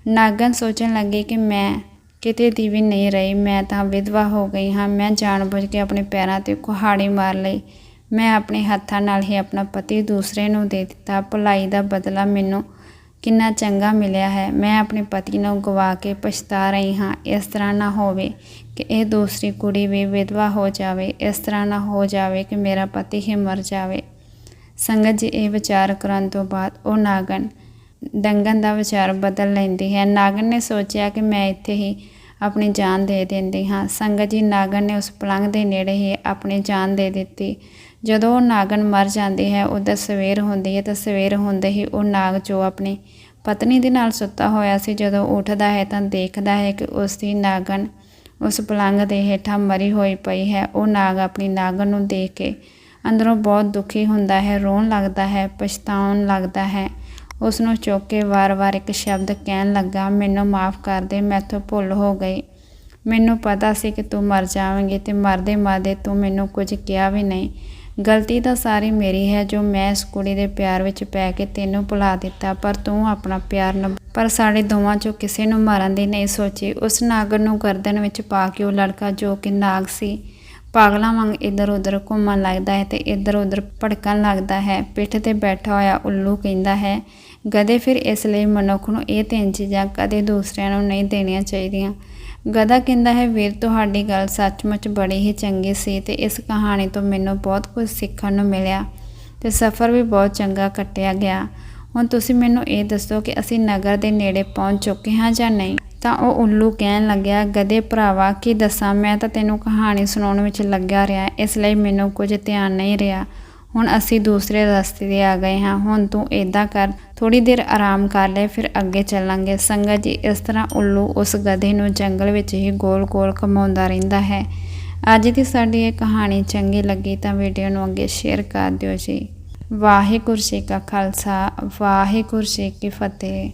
ਨਾਗਨ ਸੋਚਣ ਲੱਗੇ ਕਿ ਮੈਂ ਕਿਤੇ ਦੀ ਵੀ ਨਹੀਂ ਰਹੀ। ਮੈਂ ਤਾਂ ਵਿਧਵਾ ਹੋ ਗਈ ਹਾਂ। ਮੈਂ ਜਾਣਬੁੱਝ ਕੇ ਆਪਣੇ ਪੈਰਾਂ ਤੇ ਕੁਹਾੜੀ ਮਾਰ ਲਈ। ਮੈਂ ਆਪਣੇ ਹੱਥਾਂ ਨਾਲ ਹੀ ਆਪਣਾ ਪਤੀ ਦੂਸਰੇ ਨੂੰ ਦੇ ਦਿੱਤਾ। ਭਲਾਈ ਦਾ ਬਦਲਾ ਮੈਨੂੰ ਕਿੰਨਾ ਚੰਗਾ ਮਿਲਿਆ ਹੈ। ਮੈਂ ਆਪਣੇ ਪਤੀ ਨੂੰ ਗਵਾ ਕੇ ਪਛਤਾ ਰਹੀ ਹਾਂ। ਇਸ ਤਰ੍ਹਾਂ ਨਾ ਹੋਵੇ ਕਿ ਇਹ ਦੂਸਰੀ ਕੁੜੀ ਵੀ ਵਿਧਵਾ ਹੋ ਜਾਵੇ। ਇਸ ਤਰ੍ਹਾਂ ਨਾ ਹੋ ਜਾਵੇ ਕਿ ਮੇਰਾ ਪਤੀ ਹੀ ਮਰ ਜਾਵੇ। ਸੰਗਤ ਜੀ, ਇਹ ਵਿਚਾਰ ਕਰਨ ਤੋਂ ਬਾਅਦ ਉਹ ਨਾਗਨ ਡੰਗਨ ਦਾ ਵਿਚਾਰ ਬਦਲ ਲੈਂਦੀ ਹੈ। ਨਾਗਨ ਨੇ ਸੋਚਿਆ ਕਿ ਮੈਂ ਇੱਥੇ ਹੀ ਆਪਣੀ ਜਾਨ ਦੇ ਦਿੰਦੀ ਹਾਂ। ਸੰਗਤ ਜੀ, ਨਾਗਨ ਨੇ ਉਸ ਪਲੰਗ ਦੇ ਨੇੜੇ ਹੀ ਆਪਣੀ ਜਾਨ ਦੇ ਦਿੱਤੀ। ਜਦੋਂ ਉਹ ਨਾਗਨ ਮਰ ਜਾਂਦੀ ਹੈ ਉਹਦਾ ਸਵੇਰ ਹੁੰਦੀ ਹੈ ਤਾਂ ਸਵੇਰ ਹੁੰਦੇ ਹੀ ਉਹ ਨਾਗ ਜੋ ਆਪਣੀ ਪਤਨੀ ਦੇ ਨਾਲ ਸੁੱਤਾ ਹੋਇਆ ਸੀ, ਜਦੋਂ ਉੱਠਦਾ ਹੈ ਤਾਂ ਦੇਖਦਾ ਹੈ ਕਿ ਉਸ ਦੀ ਨਾਗਨ ਉਸ ਪਲੰਗ ਦੇ ਹੇਠਾਂ ਮਰੀ ਹੋਈ ਪਈ ਹੈ। ਉਹ ਨਾਗ ਆਪਣੀ ਨਾਗਨ ਨੂੰ ਦੇਖ ਕੇ ਅੰਦਰੋਂ ਬਹੁਤ ਦੁਖੀ ਹੁੰਦਾ ਹੈ, ਰੋਣ ਲੱਗਦਾ ਹੈ, ਪਛਤਾਉਣ ਲੱਗਦਾ ਹੈ। ਉਸ ਨੂੰ ਚੁੱਕ ਕੇ ਵਾਰ-ਵਾਰ ਇੱਕ ਸ਼ਬਦ ਕਹਿਣ ਲੱਗਾ, ਮੈਨੂੰ ਮਾਫ ਕਰ ਦੇ ਮੈਥੋਂ ਭੁੱਲ ਹੋ ਗਈ। ਮੈਨੂੰ ਪਤਾ ਸੀ ਕਿ ਤੂੰ ਮਰ ਜਾਵੇਂਗੀ ਤੇ ਮਰਦੇ ਮਰਦੇ ਤੂੰ ਮੈਨੂੰ ਕੁਝ ਕਿਹਾ ਵੀ ਨਹੀਂ। ਗਲਤੀ ਤਾਂ ਸਾਰੀ ਮੇਰੀ ਹੈ ਜੋ ਮੈਂ ਇਸ ਕੁੜੀ ਦੇ ਪਿਆਰ ਵਿੱਚ ਪੈ ਕੇ ਤੈਨੂੰ ਭੁਲਾ ਦਿੱਤਾ, ਪਰ ਤੂੰ ਆਪਣਾ ਪਿਆਰ ਨ ਪਰ ਸਾਡੇ ਦੋਵਾਂ ਚੋਂ ਕਿਸੇ ਨੂੰ ਮਾਰਨ ਦੀ ਨਹੀਂ ਸੋਚੀ। ਉਸ ਨਾਗਰ ਨੂੰ ਗਰਦਨ ਵਿੱਚ ਪਾ ਕੇ ਉਹ ਲੜਕਾ ਜੋ ਕਿ ਨਾਗ ਸੀ ਪਾਗਲਾਂ ਵਾਂਗ ਇੱਧਰ ਉੱਧਰ ਘੁੰਮਣ ਲੱਗਦਾ ਹੈ ਤੇ ਇੱਧਰ ਉੱਧਰ ਭੜਕਣ ਲੱਗਦਾ ਹੈ। ਪਿੱਠ ਤੇ ਬੈਠਾ ਹੋਇਆ ਉੱਲੂ ਕਹਿੰਦਾ ਹੈ, ਗਧੇ ਫਿਰ ਇਸ ਲਈ ਮਨੁੱਖ ਨੂੰ ਇਹ ਤਿੰਨ ਚੀਜ਼ਾਂ ਕਦੇ ਦੂਸਰਿਆਂ ਨੂੰ ਨਹੀਂ ਦੇਣੀਆਂ ਚਾਹੀਦੀਆਂ ਗਧਾ ਕਹਿੰਦਾ ਹੈ, ਵੀਰ, ਤੁਹਾਡੀ ਗੱਲ ਸੱਚਮੁੱਚ ਬੜੀ ਹੀ ਚੰਗੀ ਸੀ ਤੇ ਇਸ ਕਹਾਣੀ ਤੋਂ ਮੈਨੂੰ ਬਹੁਤ ਕੁਝ ਸਿੱਖਣ ਨੂੰ ਮਿਲਿਆ ਤੇ ਸਫ਼ਰ ਵੀ ਬਹੁਤ ਚੰਗਾ ਕੱਟਿਆ ਗਿਆ। ਹੁਣ ਤੁਸੀਂ ਮੈਨੂੰ ਇਹ ਦੱਸੋ ਕਿ ਅਸੀਂ ਨਗਰ ਦੇ ਨੇੜੇ ਪਹੁੰਚ ਚੁੱਕੇ ਹਾਂ ਜਾਂ ਨਹੀਂ? ਤਾਂ ਉਹ ਉੱਲੂ ਕਹਿਣ ਲੱਗਿਆ, ਗਧੇ ਭਰਾਵਾ, ਕੀ ਦੱਸਾਂ? ਮੈਂ ਤਾਂ ਤੈਨੂੰ ਕਹਾਣੀ ਸੁਣਾਉਣ ਵਿੱਚ ਲੱਗਿਆ ਰਿਹਾ, ਇਸ ਲਈ ਮੈਨੂੰ ਕੁਝ ਧਿਆਨ ਨਹੀਂ ਰਿਹਾ। ਹੁਣ ਅਸੀਂ ਦੂਸਰੇ ਰਸਤੇ ਤੇ ਆ ਗਏ ਹਾਂ। ਹੁਣ ਤੂੰ ਏਦਾਂ ਕਰ ਥੋੜੀ ਦੇਰ ਆਰਾਮ ਕਰ ਲੈ, ਫਿਰ ਅੱਗੇ ਚੱਲਾਂਗੇ। ਸੰਗਤ ਜੀ, ਇਸ ਤਰ੍ਹਾਂ ਉੱਲੂ ਉਸ ਗਧੇ ਨੂੰ ਜੰਗਲ ਵਿੱਚ ਹੀ ਗੋਲ-ਗੋਲ ਘੁਮਾਉਂਦਾ ਰਹਿੰਦਾ ਹੈ। ਅੱਜ ਦੀ ਸਾਡੀ ਇਹ ਕਹਾਣੀ ਚੰਗੀ ਲੱਗੀ ਤਾਂ ਵੀਡੀਓ ਨੂੰ ਅੱਗੇ ਸ਼ੇਅਰ ਕਰ ਦਿਓ ਜੀ। ਵਾਹਿਗੁਰੂ ਜੀ ਕਾ ਖਾਲਸਾ, ਵਾਹਿਗੁਰੂ ਜੀ ਕੀ ਫਤਿਹ।